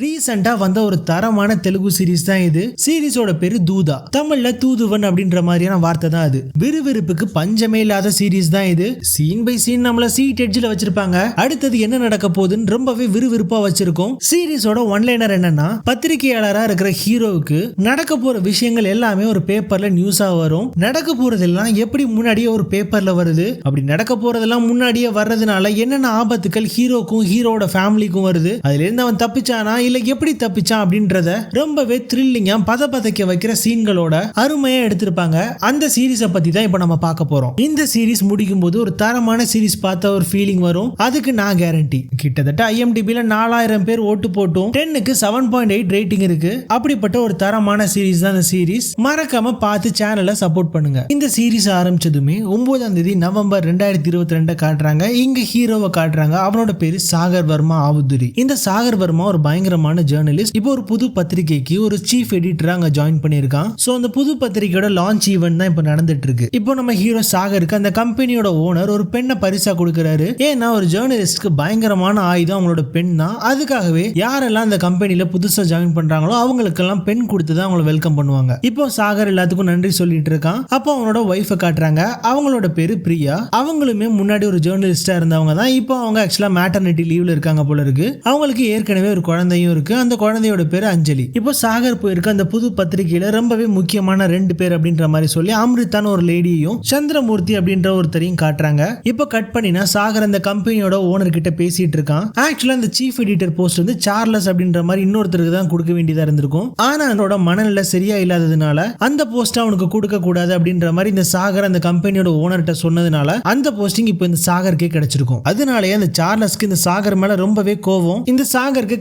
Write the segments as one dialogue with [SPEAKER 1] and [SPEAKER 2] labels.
[SPEAKER 1] ரீசெண்டாக வந்த ஒரு தரமான தெலுங்கு சீரிஸ் தான் இது. சீரிஸோட பேரு தூதா. தமிழ்ல தூதுவன் அப்படின்ற மாதிரியான வார்த்தை தான் அது. விறுவிறுப்புக்கு பஞ்சமே இல்லாத சீரிஸ் தான் இது. சீன் பை சீன் நம்மள சீட் எட்ஜில் வச்சிருப்பாங்க. அடுத்தது என்ன நடக்க போகுதுன்னு ரொம்பவே விறுவிறுப்பா வச்சிருக்கோம். சீரிஸோட ஒன்லைனர் என்னன்னா பத்திரிகையாளராக இருக்கிற ஹீரோவுக்கு நடக்க போற விஷயங்கள் எல்லாமே ஒரு பேப்பர்ல நியூஸா வரும். நடக்க போறதெல்லாம் எப்படி முன்னாடியே ஒரு பேப்பர்ல வருது? அப்படி நடக்க போறதெல்லாம் முன்னாடியே வர்றதுனால என்னென்ன ஆபத்துக்கள் ஹீரோக்கும் ஹீரோட ஃபேமிலிக்கும் வருது? அதுல இருந்து அவன் தப்பிச்சானா இல்ல எப்படி தப்பிச்சான் அப்படின்றத ரொம்பவே த்ரில்லிங்கா பத பதைக்க வைக்கிற சீன்களோட அருமையா எடுத்திருப்பாங்க. அந்த சீரீஸை பத்தி தான் இப்போ நம்ம பார்க்க போறோம். இந்த சீரிஸ் முடிக்கும் போது ஒரு தரமான சீரீஸ் பார்த்த ஒரு ஃபீலிங் வரும். அதுக்கு நான் கேரண்டி கிட்டத்தட்ட ஐஎம்டிபில நாலாயிரம் பேர் ஓட்டு போட்டும். டென்னுக்கு செவன் பாயிண்ட் எயிட் ரேட்டிங் இருக்கு. அப்படிப்பட்ட ஒரு தரமான சீரிஸ் தான் இந்த சீரிஸ் மறக்காம பார்த்து சேனலை சப்போர்ட் பண்ணுங்க. இந்த சீரிஸ் ஆரம்பிச்சதுமே ஒன்பதாம் தேதி நவம்பர் ரெண்டாயிரத்தி இருபத்தி ரெண்டை காட்டுறாங்க. இங்க ஹீரோவை காட்டுறாங்க. அவனோட பேரு சாகர் வர்மா ஆவுதுரி. இந்த சாகர் வர்மா ஒரு பயங்கர பயங்கரமான ஜேர்னலிஸ்ட் இப்போ ஒரு புது பத்திரிகைக்கு ஒரு சீஃப் எடிட்டரா அங்க ஜாயின் பண்ணியிருக்கான். ஸோ அந்த புது பத்திரிகையோட லான்ச் ஈவெண்ட் தான் இப்போ நடந்துட்டு இருக்கு இப்போ நம்ம ஹீரோ சாகருக்கு அந்த கம்பெனியோட ஓனர் ஒரு பெண்ணை பரிசா கொடுக்குறாரு. ஏன்னா ஒரு ஜேர்னலிஸ்ட்க்கு பயங்கரமான ஆயுதம் அவங்களோட பெண் தான். அதுக்காகவே யாரெல்லாம் அந்த கம்பெனியில புதுசா ஜாயின் பண்றாங்களோ அவங்களுக்கெல்லாம் பெண் கொடுத்து தான் அவங்கள வெல்கம் பண்ணுவாங்க. இப்போ சாகர் எல்லாத்துக்கும் நன்றி சொல்லிட்டு இருக்கான். அப்போ அவனோட ஒய்ஃபை காட்டுறாங்க. அவங்களோட பேரு பிரியா. அவங்களுமே முன்னாடி ஒரு ஜேர்னலிஸ்டா இருந்தவங்க தான். இப்போ அவங்க ஆக்சுவலா மேட்டர்னிட்டி லீவ்ல இருக்காங்க போல இருக்கு. அவங்களுக்கு ஏற்கனவே ஒரு குழந்தையும் இருக்கு அந்த குழந்தையோட பேர் அஞ்சலி. இப்போ சாகர் போயிருக்க அந்த புது பத்திரிகையில ரொம்பவே முக்கியமான ரெண்டு பேர் அப்படின்ற மாதிரி சொல்லி அம்ரித்தான ஒரு லேடியையும் சந்திரமூர்த்தி அப்படின்ற ஒருத்தரையும் காட்டுறாங்க. இப்போ கட் பண்ணினா சாகர் அந்த கம்பெனியோட ஓனர் கிட்ட பேசிட்டு இருக்கான். ஆக்சுவலா அந்த சீஃப் எடிட்டர் போஸ்ட் வந்து சார்லஸ் அப்படின்ற மாதிரி இன்னொருத்தருக்கு தான் கொடுக்க வேண்டியதா இருந்திருக்கும். ஆனா அவனோட மனநிலை சரியா இல்லாததுனால அந்த போஸ்ட் அவனுக்கு கொடுக்க கூடாது அப்படின்ற மாதிரி இந்த சாகர் அந்த கம்பெனியோட ஓனர்கிட்ட சொன்னதுனால அந்த போஸ்டிங் இப்போ இந்த சாகருக்கே கிடைச்சிருக்கும். அதனாலயே அந்த சார்லஸ்க்கு இந்த சாகர் மேல ரொம்பவே கோவம். இந்த சாகருக்கு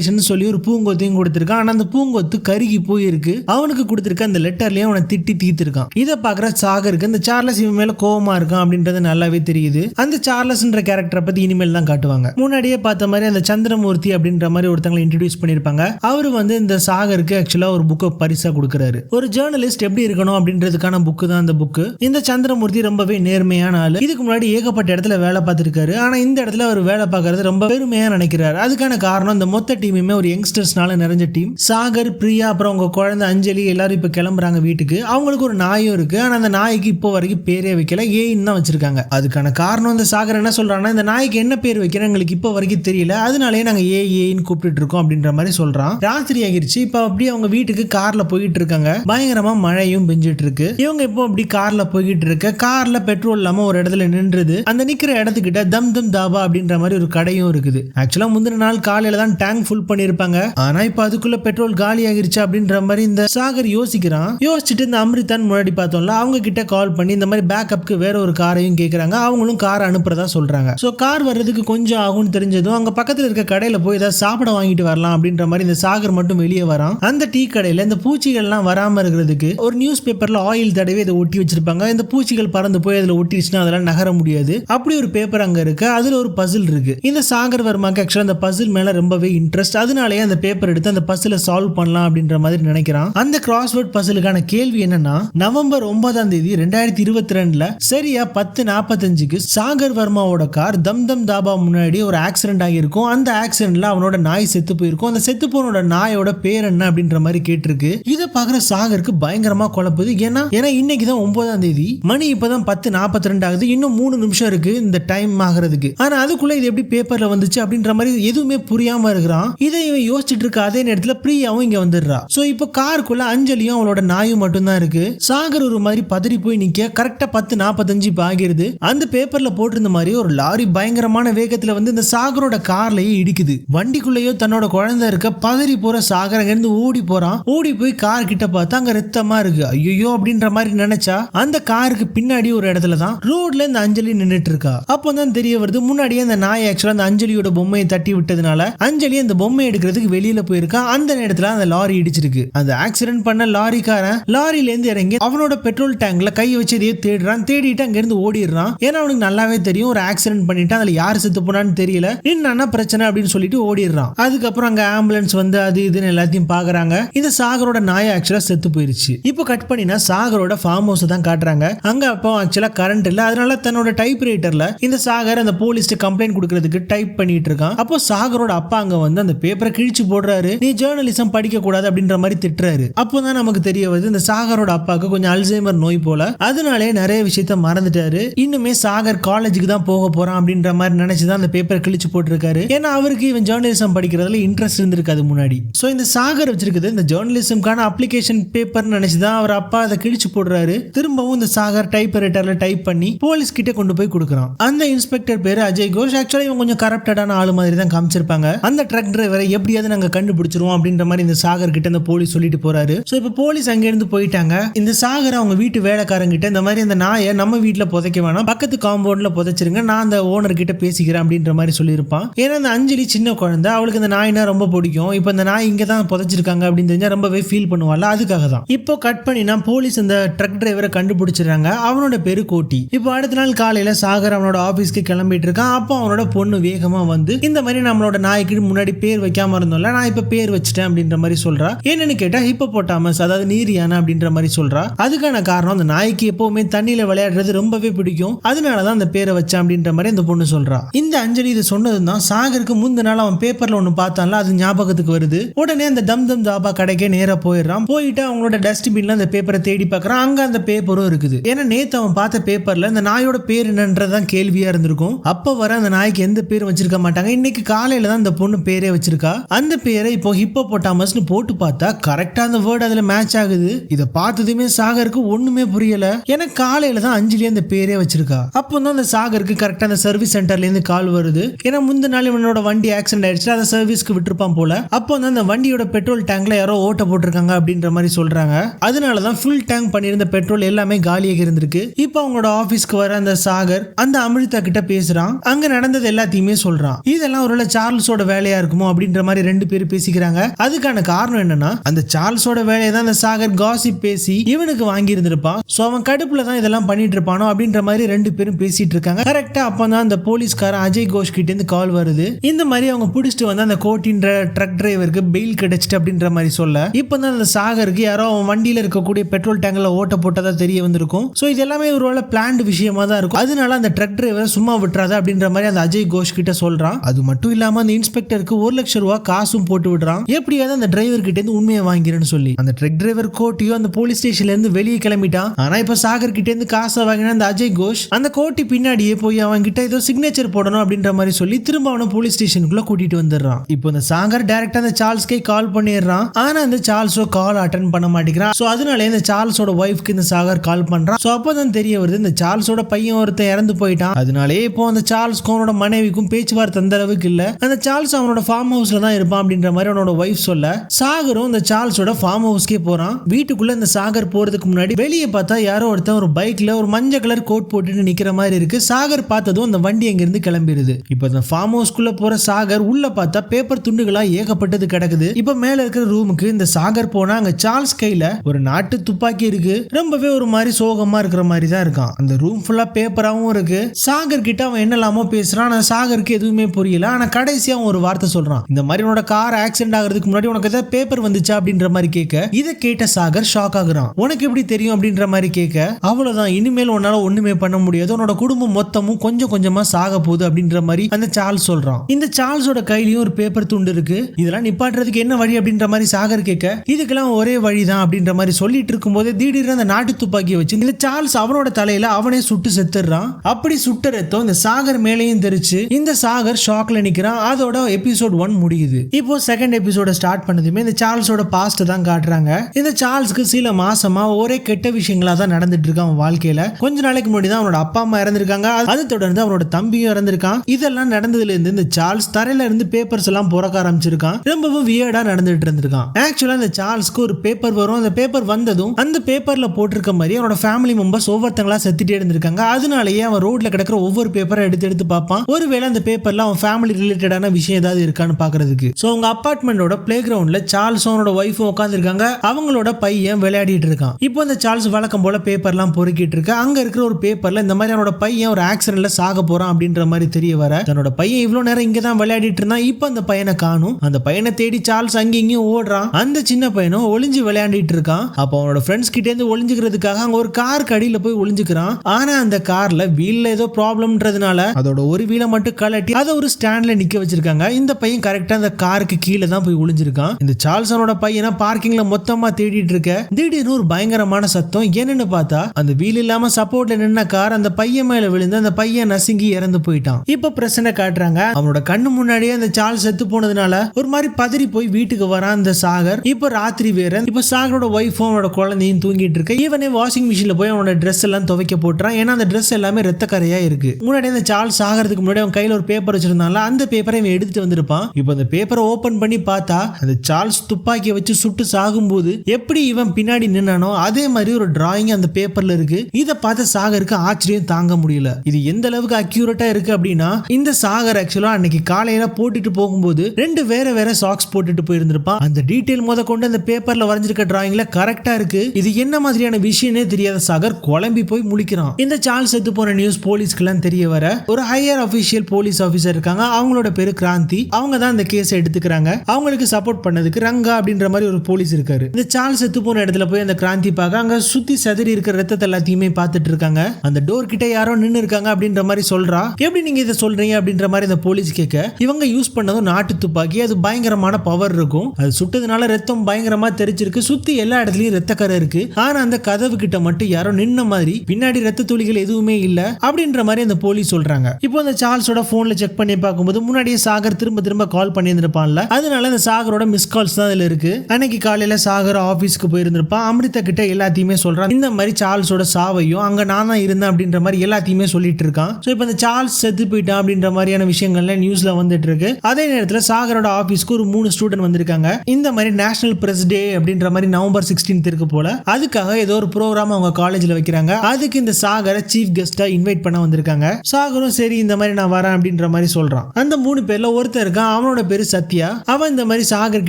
[SPEAKER 1] கங்க்ராச்சுலேஷன் சொல்லி ஒரு பூங்கொத்தையும் கொடுத்துருக்கான். ஆனா அந்த பூங்கொத்து கருகி போயிருக்கு. அவனுக்கு கொடுத்துருக்க அந்த லெட்டர்லயும் அவனை திட்டி தீர்த்திருக்கான். இதை பாக்குற சாகருக்கு இந்த சார்லஸ் இவன் மேல கோவமா இருக்கான் அப்படின்றது நல்லாவே தெரியுது. அந்த சார்லஸ்ன்ற கேரக்டரை பத்தி இனிமேல் தான் காட்டுவாங்க. முன்னாடியே பார்த்த மாதிரி அந்த சந்திரமூர்த்தி அப்படின்ற மாதிரி ஒருத்தங்களை இன்ட்ரடியூஸ் பண்ணிருப்பாங்க அவர் வந்து இந்த சாகருக்கு ஆக்சுவலா ஒரு புக்கை பரிசா கொடுக்குறாரு. ஒரு ஜேர்னலிஸ்ட் எப்படி இருக்கணும் அப்படின்றதுக்கான புக்கு தான் அந்த புக்கு இந்த சந்திரமூர்த்தி ரொம்பவே நேர்மையான ஆளு. இதுக்கு முன்னாடி ஏகப்பட்ட இடத்துல வேலை பார்த்துருக்காரு. ஆனா இந்த இடத்துல அவர் வேலை பார்க்கறது ரொம்ப பெருமையா நினைக்கிறாரு. அதுக்கான காரணம் இந்த மொத்த டீமுமே ஒரு யங்ஸ்டர்ஸ்னால நிறைஞ்ச டீம் சாகர் பிரியா அப்புறம் அவங்க குழந்தை அஞ்சலி எல்லாரும் இப்ப கிளம்புறாங்க வீட்டுக்கு. அவங்களுக்கு ஒரு நாயும் இருக்கு. ஆனா அந்த நாய்க்கு இப்போ வரைக்கும் பேரே வைக்கல. ஏன்னு தான் வச்சிருக்காங்க. அதுக்கான காரணம் இந்த சாகர் என்ன சொல்றாங்கன்னா இந்த நாய்க்கு என்ன பேர் வைக்கிறேன் எங்களுக்கு இப்போ வரைக்கும் தெரியல. அதனாலே நாங்க ஏ ஏன்னு கூப்பிட்டு இருக்கோம் அப்படின்ற மாதிரி சொல்றான். ராத்திரி ஆகிருச்சு. இப்போ அப்படியே அவங்க வீட்டுக்கு கார்ல போயிட்டு இருக்காங்க. பயங்கரமா மழையும் பெஞ்சிட்டு இருக்கு. இவங்க இப்போ அப்படி கார்ல போய்கிட்டு இருக்க. கார்ல பெட்ரோல் இல்லாம ஒரு இடத்துல நின்றுது. அந்த நிக்கிற இடத்துக்கிட்ட தம் தம் தாபா அப்படின்ற மாதிரி ஒரு கடையும் இருக்குது. ஆக்சுவலா முந்தின நாள் காலையில தான் டேங்க் ஃபுல் பண்ணியிருப்பாங்க ஆனா இப்போ அதுக்குள்ள பெட்ரோல் காலி ஆகிருச்சு அப்படின்ற மாதிரி இந்த சாகர் யோசிக்கிறான். யோசிச்சுட்டு இந்த அம்ரிதான் முன்னாடி பார்த்தோம்ல அவங்க கிட்ட கால் பண்ணி இந்த மாதிரி பேக்கப்க்கு வேற ஒரு காரையும் கேட்குறாங்க அவங்களும் கார் அனுப்புறதா சொல்றாங்க. ஸோ கார் வர்றதுக்கு கொஞ்சம் ஆகும்னு தெரிஞ்சதும் அங்க பக்கத்தில் இருக்க கடையில போய் ஏதாவது சாப்பிட வாங்கிட்டு வரலாம் அப்படின்ற மாதிரி இந்த சாகர் மட்டும் வெளியே வரான். அந்த டீ கடையில இந்த பூச்சிகள்லாம் வராம இருக்கிறதுக்கு ஒரு நியூஸ் பேப்பர்ல ஆயில் தடவை இதை ஒட்டி வச்சிருப்பாங்க. இந்த பூச்சிகள் பறந்து போய் அதில் ஒட்டிடுச்சுன்னா அதெல்லாம் நகர முடியாது. அப்படி ஒரு பேப்பர் அங்க இருக்கு. அதுல ஒரு பசில் இருக்கு. இந்த சாகர் வர்மாக்கு ஆக்சுவலாக அந்த பசில் மேல ரொம்பவே இன்ட்ரெஸ்ட் அதனாலேயே அந்த பேப்பர் எடுத்து அந்த பசில சால்வ் பண்ணலாம் அப்படின்ற மாதிரி நினைக்கிறான். அந்த கிராஸ்வேர்ட் பசிலுக்கான கேள்வி என்னன்னா நவம்பர் ஒன்பதாம் தேதி ரெண்டாயிரத்தி இருபத்தி ரெண்டுல சரியா பத்து நாற்பத்தஞ்சுக்கு சாகர் வர்மாவோட கார் தம் தம் தாபா முன்னாடி ஒரு ஆக்சிடென்ட் ஆகியிருக்கும். அந்த ஆக்சிடென்ட்ல அவனோட நாய் செத்து போயிருக்கும். அந்த செத்து போனோட நாயோட பேர் என்ன அப்படின்ற மாதிரி கேட்டிருக்கு. இதை பாக்குற சாகருக்கு பயங்கரமா குழப்புது. ஏன்னா ஏன்னா இன்னைக்கு தான் ஒன்பதாம் தேதி. மணி இப்பதான் பத்து நாற்பத்தி ரெண்டு ஆகுது. இன்னும் மூணு நிமிஷம் இருக்கு இந்த டைம் ஆகிறதுக்கு. ஆனா அதுக்குள்ள இது எப்படி பேப்பர்ல வந்துச்சு அப்படின்ற மாதிரி எதுவுமே புரியாம இருக்கிறான். இதை இவன் யோசிச்சுட்டு இருக்க அதே நேரத்துல பிரியாவும் இங்க வந்துடுறா. சோ இப்போ காருக்குள்ள அஞ்சலியும் அவளோட நாயும் மட்டும்தான் இருக்கு. சாகர் ஒரு மாதிரி பதறி போய் நிக்க கரெக்டா பத்து நாற்பத்தஞ்சு இப்போ ஆகிருது. அந்த பேப்பர்ல போட்டிருந்த மாதிரி ஒரு லாரி பயங்கரமான வேகத்துல வந்து இந்த சாகரோட கார்லயே இடிக்குது. வண்டிக்குள்ளேயோ தன்னோட குழந்தை இருக்க பதறி போற சாகர் அங்க இருந்து ஓடி போறான். ஓடி போய் கார் கிட்ட பார்த்தா அங்க ரத்தமா இருக்கு. ஐயோ அப்படின்ற மாதிரி நினைச்சா அந்த காருக்கு பின்னாடி ஒரு இடத்துல தான் ரோட்ல இந்த அஞ்சலி நின்னுட்டு இருக்கா. அப்போ தான் தெரிய வருது முன்னாடியே அந்த நாய் ஆக்சுவலா அந்த அஞ்சலியோட பொம்மையை தட்டி விட்டதுனால அஞ்சலி அந்த பொம்மை எடுக்கிறதுக்கு வெளியில போயிருக்கான் அந்த நேரத்துல அந்த லாரி இடிச்சிருக்கு. அந்த ஆக்சிடென்ட் பண்ண லாரிக்காரன் லாரியில இருந்து இறங்கி அவனோட பெட்ரோல் டேங்க்ல கை வச்சு எதையோ தேடுறான். தேடிட்டு அங்க இருந்து ஓடிடுறான். ஏன்னா அவனுக்கு நல்லாவே தெரியும் ஒரு ஆக்சிடென்ட் பண்ணிட்டு அதுல யார் செத்து போனான்னு தெரியல. என்னன்னா பிரச்சனை அப்படின்னு சொல்லிட்டு ஓடிடுறான். அதுக்கப்புறம் அங்க ஆம்புலன்ஸ் வந்து அது இதுன்னு எல்லாத்தையும் பாக்குறாங்க. இந்த சாகரோட நாய் ஆக்சுவலா செத்து போயிருச்சு. இப்போ கட் பண்ணினா சாகரோட ஃபார்ம் ஹவுஸ் தான் காட்டுறாங்க. அங்க அப்போ ஆக்சுவலா கரண்ட் இல்ல. அதனால தன்னோட டைப் ரைட்டர்ல இந்த சாகர் அந்த போலீஸ்ட்டு கம்ப்ளைண்ட் கொடுக்கறதுக்கு டைப் பண்ணிட்டு இருக்கான். அப்போ சாகரோட அப்பா அங்க வந்து அந்த அந்த பேப்பரை கிழிச்சு போடுறாரு. நீ ஜேர்னலிசம் படிக்க கூடாது அப்படின்ற மாதிரி திட்டுறாரு. அப்போதான் நமக்கு தெரிய வருது இந்த சாகரோட அப்பாவுக்கு கொஞ்சம் அல்சைமர் நோய் போல. அதனாலே நிறைய விஷயத்த மறந்துட்டாரு. இன்னுமே சாகர் காலேஜுக்கு தான் போக போறான் அப்படின்ற மாதிரி நினைச்சுதான் அந்த பேப்பரை கிழிச்சு போட்டிருக்காரு. ஏன்னா அவருக்கு இவன் ஜேர்னலிசம் படிக்கிறதுல இன்ட்ரெஸ்ட் இருந்திருக்காது முன்னாடி. சோ இந்த சாகர் வச்சிருக்குது இந்த ஜேர்னலிசம்கான அப்ளிகேஷன் பேப்பர் நினைச்சுதான் அவர் அப்பா அதை கிழிச்சு போடுறாரு. திரும்பவும் இந்த சாகர் டைப் ரைட்டர்ல டைப் பண்ணி போலீஸ் கிட்ட கொண்டு போய் கொடுக்குறான். அந்த இன்ஸ்பெக்டர் பேரு அஜய் கோஷ். ஆக்சுவலா இவன் கொஞ்சம் கரப்டடான ஆளு மாதிரி தான் காமிச்சிருப்பாங்க. அந்த ட்ரக் டிரைவரை எப்படியாவது நாங்க கண்டுபிடிச்சிருவோம் அப்படின்ற மாதிரி இந்த சாகர் கிட்ட இந்த போலீஸ் சொல்லிட்டு போறாரு. சோ இப்போ போலீஸ் அங்க இருந்து போயிட்டாங்க. இந்த சாகர் அவங்க வீட்டு வேலைக்காரங்க கிட்ட இந்த மாதிரி அந்த நாயை நம்ம வீட்டில் புதைக்க வேணாம் பக்கத்து காம்பவுண்ட்ல புதைச்சிருங்க நான் அந்த ஓனர் கிட்ட பேசிக்கிறேன் அப்படின்ற மாதிரி சொல்லியிருப்பான். ஏன்னா அந்த அஞ்சலி சின்ன குழந்தை அவளுக்கு இந்த நாய்னா ரொம்ப பிடிக்கும். இப்போ இந்த நாய் இங்க தான் புதைச்சிருக்காங்க அப்படின்னு தெரிஞ்சா ரொம்பவே ஃபீல் பண்ணுவாள் அதுக்காக தான். இப்போ கட் பண்ணினா போலீஸ் இந்த ட்ரக் டிரைவரை கண்டுபிடிச்சிடுறாங்க அவனோட பேரு கோட்டி. இப்போ அடுத்த நாள் காலையில சாகர் அவனோட ஆபீஸ்க்கு கிளம்பிட்டு இருக்கான். அப்போ அவனோட பொண்ணு வேகமா வந்து இந்த மாதிரி நம்மளோட நாய்க்கு முன்னாடி பேர் வைக்காம இருந்தோம்ல. நான் இப்ப பேர் வச்சிட்டேன் அப்படின்ற மாதிரி சொல்றா. என்னன்னு கேட்டா ஹிப்போ போட்டாமஸ் அதாவது நீர் யானை அப்படின்ற மாதிரி சொல்றா. அதுக்கான காரணம் அந்த நாய்க்கு எப்பவுமே தண்ணியில விளையாடுறது ரொம்பவே பிடிக்கும். அதனாலதான் அந்த பேரை வச்சேன் அப்படின்ற மாதிரி அந்த பொண்ணு சொல்றா. இந்த அஞ்சலி இது சொன்னதும் தான் சாகருக்கு முந்தின நாள் அவன் பேப்பர்ல ஒன்று பார்த்தான்ல அது ஞாபகத்துக்கு வருது. உடனே அந்த தம் தம் தாபா கடைக்கே நேரா போயிடுறான். போயிட்டு அவங்களோட டஸ்ட்பின்ல அந்த பேப்பரை தேடி பார்க்குறான். அங்க அந்த பேப்பரும் இருக்குது. ஏன்னா நேத்து அவன் பார்த்த பேப்பர்ல இந்த நாயோட பேர் என்னன்றதான் கேள்வியா இருந்திருக்கும். அப்ப வர அந்த நாய்க்கு எந்த பேரும் வச்சிருக்க மாட்டாங்க. இன்னைக்கு காலையில தான் அந்த பொண்ணு பேரே வச்சிருக்கா? அந்த பேரை இப்போ ஹிப்போ போட்டாமஸ்னு போட்டு பார்த்தா கரெக்டா அந்த வேர்டு அதுல மேட்ச் ஆகுது. இதை பார்த்ததுமே சாகருக்கு ஒண்ணுமே புரியல. ஏன்னா காலையில தான் அஞ்சலி அந்த பேரே வச்சிருக்கா. அப்போ தான் அந்த சாகருக்கு கரெக்டா அந்த சர்வீஸ் சென்டர்ல இருந்து கால் வருது. ஏன்னா முந்தின நாள் இவனோட வண்டி ஆக்சிடென்ட் ஆயிடுச்சு அதை சர்வீஸ்க்கு விட்டுருப்பான் போல. அப்போ வந்து அந்த வண்டியோட பெட்ரோல் டேங்க்ல யாரோ ஓட்ட போட்டிருக்காங்க அப்படின்ற மாதிரி சொல்றாங்க. அதனால தான் ஃபுல் டேங்க் பண்ணியிருந்த பெட்ரோல் எல்லாமே காலியாக இருந்திருக்கு. இப்போ அவங்களோட ஆபீஸ்க்கு வர அந்த சாகர் அந்த அமிர்தா கிட்ட பேசுறான். அங்க நடந்தது எல்லாத்தையுமே சொல்றான். இதெல்லாம் ஒருவேளை சார்ல்ஸோட வேலையா இருக்கும் அப்படின்ற மாதிரி ரெண்டு பேரும் பேசிக்கிறாங்க. அதுக்கான காரணம் என்னன்னா அந்த சார்ல்ஸோட வேலையை தான் அந்த சாகர் காசிப் பேசி இவனுக்கு வாங்கி இருந்திருப்பான் ஸோ அவன் கடுப்புல தான் இதெல்லாம் பண்ணிட்டு இருப்பானோ அப்படின்ற மாதிரி ரெண்டு பேரும் பேசிட்டு இருக்காங்க. கரெக்டா அப்பதான் அந்த போலீஸ்காரன் அஜய் கோஷ் கிட்ட இருந்து கால் வருது. இந்த மாதிரி அவங்க பிடிச்சிட்டு வந்து அந்த கோட்டின்ற ட்ரக் டிரைவருக்கு பெயில் கிடைச்சிட்டு அப்படின்ற மாதிரி சொல்ல இப்போ தான் அந்த சாகருக்கு யாரோ அவன் வண்டியில இருக்கக்கூடிய பெட்ரோல் டேங்க்ல ஓட்ட போட்டதா தெரிய வந்திருக்கும். ஸோ இது எல்லாமே ஒருவேளை பிளான்டு விஷயமா தான் இருக்கும். அதனால அந்த ட்ரக் டிரைவர் சும்மா விட்டுறாத அப்படின்ற மாதிரி அந்த அஜய் கோஷ் கிட்ட சொல்றான். அது மட்டும் இல்லாம அந்த இன்ஸ்பெக்டருக்கு ஒரு ஒரு லட்சம் ரூபாய் காசும் போட்டு விடுறான். எப்படியாவது அந்த டிரைவர் கிட்ட இருந்து உண்மையை வாங்கிறேன்னு சொல்லி. அந்த ட்ரக் டிரைவர் கோட்டியும் அந்த போலீஸ் ஸ்டேஷன்ல இருந்து வெளியே கிளம்பிட்டான். ஆனா இப்ப சாகர் கிட்ட இருந்து காசை வாங்கின அந்த அஜய் கோஷ் அந்த கோட்டி பின்னாடியே போய் அவன் கிட்ட ஏதோ சிக்னேச்சர் போடணும் அப்படின்ற மாதிரி சொல்லி திரும்ப அவனை போலீஸ் ஸ்டேஷனுக்குள்ள கூட்டிட்டு வந்துடுறான். இப்போ இந்த சாகர் டைரக்டா அந்த சார்ல்ஸ்க்கே கால் பண்ணிடுறான். ஆனா அந்த சார்ல்ஸோ கால் அட்டன் பண்ண மாட்டேங்கிறான். சோ அதனால இந்த சார்ல்ஸோட ஒய்ஃப்க்கு இந்த சாகர் கால் பண்றான். சோ அப்பதான் தெரிய வருது இந்த சார்ல்ஸோட பையன் ஒருத்தன் இறந்து போயிட்டான். அதனாலே இப்போ அந்த சார்ல்ஸ் கோனோட மனைவிக்கும் பேச்சுவார்த்தை அந்த அளவுக்கு இல்ல. அந்த சார்ல்ஸ் அவனோட ஃபார்ம் ஹவுஸ்ல தான் இருப்பான் அப்படின்ற மாதிரி அவனோட ஒய்ஃப் சொல்ல சாகரும் இந்த சார்ல்ஸோட ஃபார்ம் ஹவுஸ்க்கே போறான். வீட்டுக்குள்ள இந்த சாகர் போறதுக்கு முன்னாடி வெளியே பார்த்தா யாரோ ஒருத்தன் ஒரு பைக்ல ஒரு மஞ்சள் கலர் கோட் போட்டுட்டு நிக்கிற மாதிரி இருக்கு. சாகர் பார்த்ததும் அந்த வண்டி அங்கிருந்து கிளம்பிடுது இப்போ இந்த ஃபார்ம் ஹவுஸ்க்குள்ள போற சாகர் உள்ள பார்த்தா பேப்பர் துண்டுகளா ஏகப்பட்டது கிடக்குது. இப்போ மேல இருக்கிற ரூமுக்கு இந்த சாகர் போனா அங்க சார்ல்ஸ் கையில ஒரு நாட்டு துப்பாக்கி இருக்கு. ரொம்பவே ஒரு மாதிரி சோகமா இருக்கிற மாதிரி தான் இருக்கான். அந்த ரூம் ஃபுல்லா பேப்பராகவும் இருக்கு. சாகர் கிட்ட அவன் என்னெல்லாமோ பேசுறான். ஆனா சாகருக்கு எதுவுமே புரியல. ஆனா கடைசியா அவன் ஒரு வார்த்தை சொல்றான். இந்த மாதிரி உன்னோட கார் ஆக்சிடென்ட் ஆகிறதுக்கு முன்னாடி உனக்கு ஏதாவது பேப்பர் வந்துச்சா அப்படின்ற மாதிரி கேட்க இதை கேட்ட சாகர் ஷாக் ஆகுறான். உனக்கு எப்படி தெரியும் அப்படின்ற மாதிரி கேட்க அவ்வளவுதான் இனிமேல் உன்னால ஒண்ணுமே பண்ண முடியாது. உன்னோட குடும்பம் மொத்தமும் கொஞ்சம் கொஞ்சமா சாக போகுது அப்படின்ற மாதிரி அந்த சார்ல்ஸ் சொல்றான். இந்த சார்ல்ஸோட கையிலயும் ஒரு பேப்பர் துண்டு இருக்கு. இதெல்லாம் நிப்பாட்டுறதுக்கு என்ன வழி அப்படின்ற மாதிரி சாகர் கேட்க இதுக்கெல்லாம் ஒரே வழிதான் அப்படின்ற மாதிரி சொல்லிட்டு இருக்கும்போது திடீர்னு அந்த நாட்டு துப்பாக்கியை வச்சு இந்த சார்ல்ஸ் அவனோட தலையில அவனே சுட்டு செத்துடுறான். அப்படி சுட்ட ரத்தம் இந்த சாகர் மேலேயும் தெரிச்சு இந்த சாகர் ஷாக்ல நிக்கிறான். அதோட எபிசோட் ஒன் முடியுது. இப்போ செகண்ட் எபிசோட ஸ்டார்ட் பண்ணதுமே இந்த சார்ல்ஸோட பாஸ்ட் தான் காட்டுறாங்க. இந்த சார்ல்ஸ்க்கு சில மாசமா ஒரே கெட்ட விஷயங்களா தான் நடந்துட்டு இருக்கு அவன் வாழ்க்கையில. கொஞ்ச நாளைக்கு முன்னாடி தான் அவனோட அப்பா அம்மா இறந்திருக்காங்க. அது தொடர்ந்து அவனோட தம்பியும் இறந்திருக்கான். இதெல்லாம் நடந்ததுல இருந்து இந்த சார்ல்ஸ் தரையில இருந்து பேப்பர்ஸ் எல்லாம் புறக்க ஆரம்பிச்சிருக்கான். ரொம்பவும் வியர்டா நடந்துட்டு இருந்திருக்கான். ஆக்சுவலா இந்த சார்ல்ஸ்க்கு ஒரு பேப்பர் வரும். அந்த பேப்பர் வந்ததும் அந்த பேப்பர்ல போட்டிருக்க மாதிரி அவனோட ஃபேமிலி மெம்பர்ஸ் ஒவ்வொருத்தங்களா செத்துட்டே இருந்திருக்காங்க. அதனாலேயே அவன் ரோட்ல கிடக்கிற ஒவ்வொரு பேப்பரை எடுத்து எடுத்து பார்ப்பான். ஒருவேளை அந்த பேப்பர்ல அவன் ஃபேமிலி ரிலேட்டடான விஷயம் ஏதாவது இருக்கான்னு பாக்குறதுக்கு. சோ அவங்க அபார்ட்மெண்டோட பிளே கிரவுண்ட்ல சார்ல்ஸ் அவனோட ஒய்ஃபும் உட்காந்துருக்காங்க அவங்களோட பையன் விளையாடிட்டு இருக்கான். இப்போ அந்த சார்ல்ஸ் வழக்கம் போல பேப்பர்லாம் பொறுக்கிட்டு இருக்கு. அங்க இருக்கிற ஒரு பேப்பர்ல இந்த மாதிரி அவனோட பையன் ஒரு ஆக்சிடென்ட்ல சாக போறான் அப்படின்ற மாதிரி தெரிய வர தன்னோட பையன் இவ்வளவு நேரம் இங்க தான் விளையாடிட்டு இருந்தான். இப்போ அந்த பையனை காணும். அந்த பையனை தேடி சார்ல்ஸ் அங்கேயும் இங்கேயும் ஓடுறான். அந்த சின்ன பையனும் ஒளிஞ்சு விளையாடிட்டு இருக்கான். அப்போ அவனோட ஃப்ரெண்ட்ஸ் கிட்டே இருந்து ஒளிஞ்சுக்கிறதுக்காக அங்க ஒரு கார் கடியில போய் ஒளிஞ்சுக்கிறான். ஆனா அந்த கார்ல வீல்ல ஏதோ ப்ராப்ளம்ன்றதுனால அதோட ஒரு வீலை மட்டும் கலட்டி அதை ஒரு ஸ்டாண்ட்ல நிக்க வச்சிருக்காங்க. இந்த பையன் பையன் கரெக்டா அந்த காருக்கு கீழே தான் போய் ஒளிஞ்சிருக்கான் இந்த சார்ல்சனோட பையனை பார்க்கிங்ல மொத்தமா தேடிட்டு இருக்க. திடீர்னு ஒரு பயங்கரமான சத்தம். என்னன்னு பார்த்தா அந்த வீல் இல்லாம சப்போர்ட்ல நின்ன கார் அந்த பையன் மேல விழுந்து அந்த பையன் நசுங்கி இறந்து போயிட்டான். இப்ப பிரச்சனை காட்டுறாங்க. அவனோட கண்ணு முன்னாடியே அந்த சார்ல்ஸ் செத்து போனதுனால ஒரு மாதிரி பதறி போய் வீட்டுக்கு வரான் அந்த சாகர். இப்ப ராத்திரி வேற இப்ப சாகரோட ஒய்ஃபும் அவனோட குழந்தையும் தூங்கிட்டு இருக்க. ஈவனே வாஷிங் மிஷின்ல போய் அவனோட ட்ரெஸ் எல்லாம் துவைக்க போட்டுறான். ஏன்னா அந்த ட்ரெஸ் எல்லாமே ரத்த கரையா இருக்கு. முன்னாடி அந்த சார்ல்ஸ் சாகிறதுக்கு முன்னாடி அவன் கையில ஒரு பேப்பர் வச்சிருந்தான்ல அந்த பேப்பரை இவன் எடுத்துட்டு வந்திருப்பான். இப்போ அந்த பேப்பரை ஓபன் பண்ணி பார்த்தா அந்த சார்ல்ஸ் துப்பாக்கியை வச்சு சுட்டு சாகும்போது எப்படி இவன் பின்னாடி நின்னானோ அதே மாதிரி ஒரு டிராயிங் அந்த பேப்பர்ல இருக்கு. இதை பார்த்த சாகருக்கு ஆச்சரியம் தாங்க முடியல. இது எந்த அளவுக்கு அக்யூரேட்டா இருக்கு அப்படின்னா இந்த சாகர் ஆக்சுவலா அன்னைக்கு காலையில போட்டுட்டு போகும்போது ரெண்டு வேற வேற சாக்ஸ் போட்டுட்டு போயிருந்திருப்பான். அந்த டீட்டெயில் முத கொண்டு அந்த பேப்பர்ல வரைஞ்சிருக்க டிராயிங்ல கரெக்டா இருக்கு. இது என்ன மாதிரியான விஷயம்னே தெரியாத சாகர் குழம்பி போய் முழிக்கிறான். இந்த சார்ல்ஸ் செத்து போன நியூஸ் போலீஸ்க்கு எல்லாம் தெரிய வர ஒரு ஹையர் அபிஷியல் போலீஸ் ஆஃபீஸர் இருக்காங்க. அவங்களோட பேரு கிராந்தி. அவங்க தான் இந்த கேஸை எடுத்துக்கிறாங்க. அவங்களுக்கு சப்போர்ட் பண்ணதுக்கு ரங்கா அப்படின்ற மாதிரி ஒரு போலீஸ் இருக்காரு. இந்த சார்ஸ் செத்து போன இடத்துல போய் அந்த கிராந்தி பார்க்க அங்க சுத்தி சதறி இருக்கிற ரத்தத்தை எல்லாத்தையுமே பார்த்துட்டு இருக்காங்க. அந்த டோர் கிட்ட யாரோ நின்று இருக்காங்க அப்படின்ற மாதிரி சொல்றா. எப்படி நீங்க இதை சொல்றீங்க அப்படின்ற மாதிரி அந்த போலீஸ் கேட்க இவங்க யூஸ் பண்ணதும் நாட்டு துப்பாக்கி. அது பயங்கரமான பவர் இருக்கும். அது சுட்டதுனால ரத்தம் பயங்கரமா தெரிச்சிருக்கு சுத்தி எல்லா இடத்துலயும் ரத்தக்கரை இருக்கு. ஆனா அந்த கதவு கிட்ட மட்டும் யாரோ நின்ன மாதிரி பின்னாடி ரத்த துளிகள் எதுவுமே இல்ல அப்படின்ற மாதிரி அந்த போலீஸ் சொல்றாங்க. இப்போ அந்த சார்ல்ஸோட போன்ல செக் பண்ணி பார்க்கும்போது முன்னாடியே சாகர் திரும்ப திரும்ப கால் பண்ணியிருந்திருப்பான்ல? அதனால அந்த சாகரோட மிஸ் கால்ஸ் தான் அதில் இருக்கு. அன்னைக்கு காலையில சாகர் ஆஃபீஸ்க்கு போயிருந்திருப்பான் அமிர்தா கிட்ட எல்லாத்தையுமே சொல்றான் இந்த மாதிரி சார்ல்ஸோட சாவையும் அங்க நான் தான் இருந்தேன் அப்படின்ற மாதிரி எல்லாத்தையுமே சொல்லிட்டு இருக்கான். ஸோ இப்போ இந்த சார்ல்ஸ் செத்து போயிட்டான் அப்படின்ற மாதிரியான விஷயங்கள்லாம் நியூஸ்ல வந்துட்டு இருக்கு. அதே நேரத்தில் சாகரோட ஆஃபீஸ்க்கு ஒரு மூணு ஸ்டூடெண்ட் வந்திருக்காங்க. இந்த மாதிரி நேஷனல் பிரஸ் டே அப்படின்ற மாதிரி நவம்பர் சிக்ஸ்டீன்த் இருக்கு போல. அதுக்காக ஏதோ ஒரு ப்ரோக்ராம் அவங்க காலேஜில் வைக்கிறாங்க. அதுக்கு இந்த சாகரை சீஃப் கெஸ்டா இன்வைட் பண்ண வந்திருக்காங்க. சாகரும் சரி இந்த மாதிரி நான் வரேன் அப்படின்ற மாதிரி சொல்றான். அந்த மூணு பேர்ல ஒருத்தர் இருக்கான். அவனோட பேரு சத்யா. அவன் இந்த மாதிரி சாகர்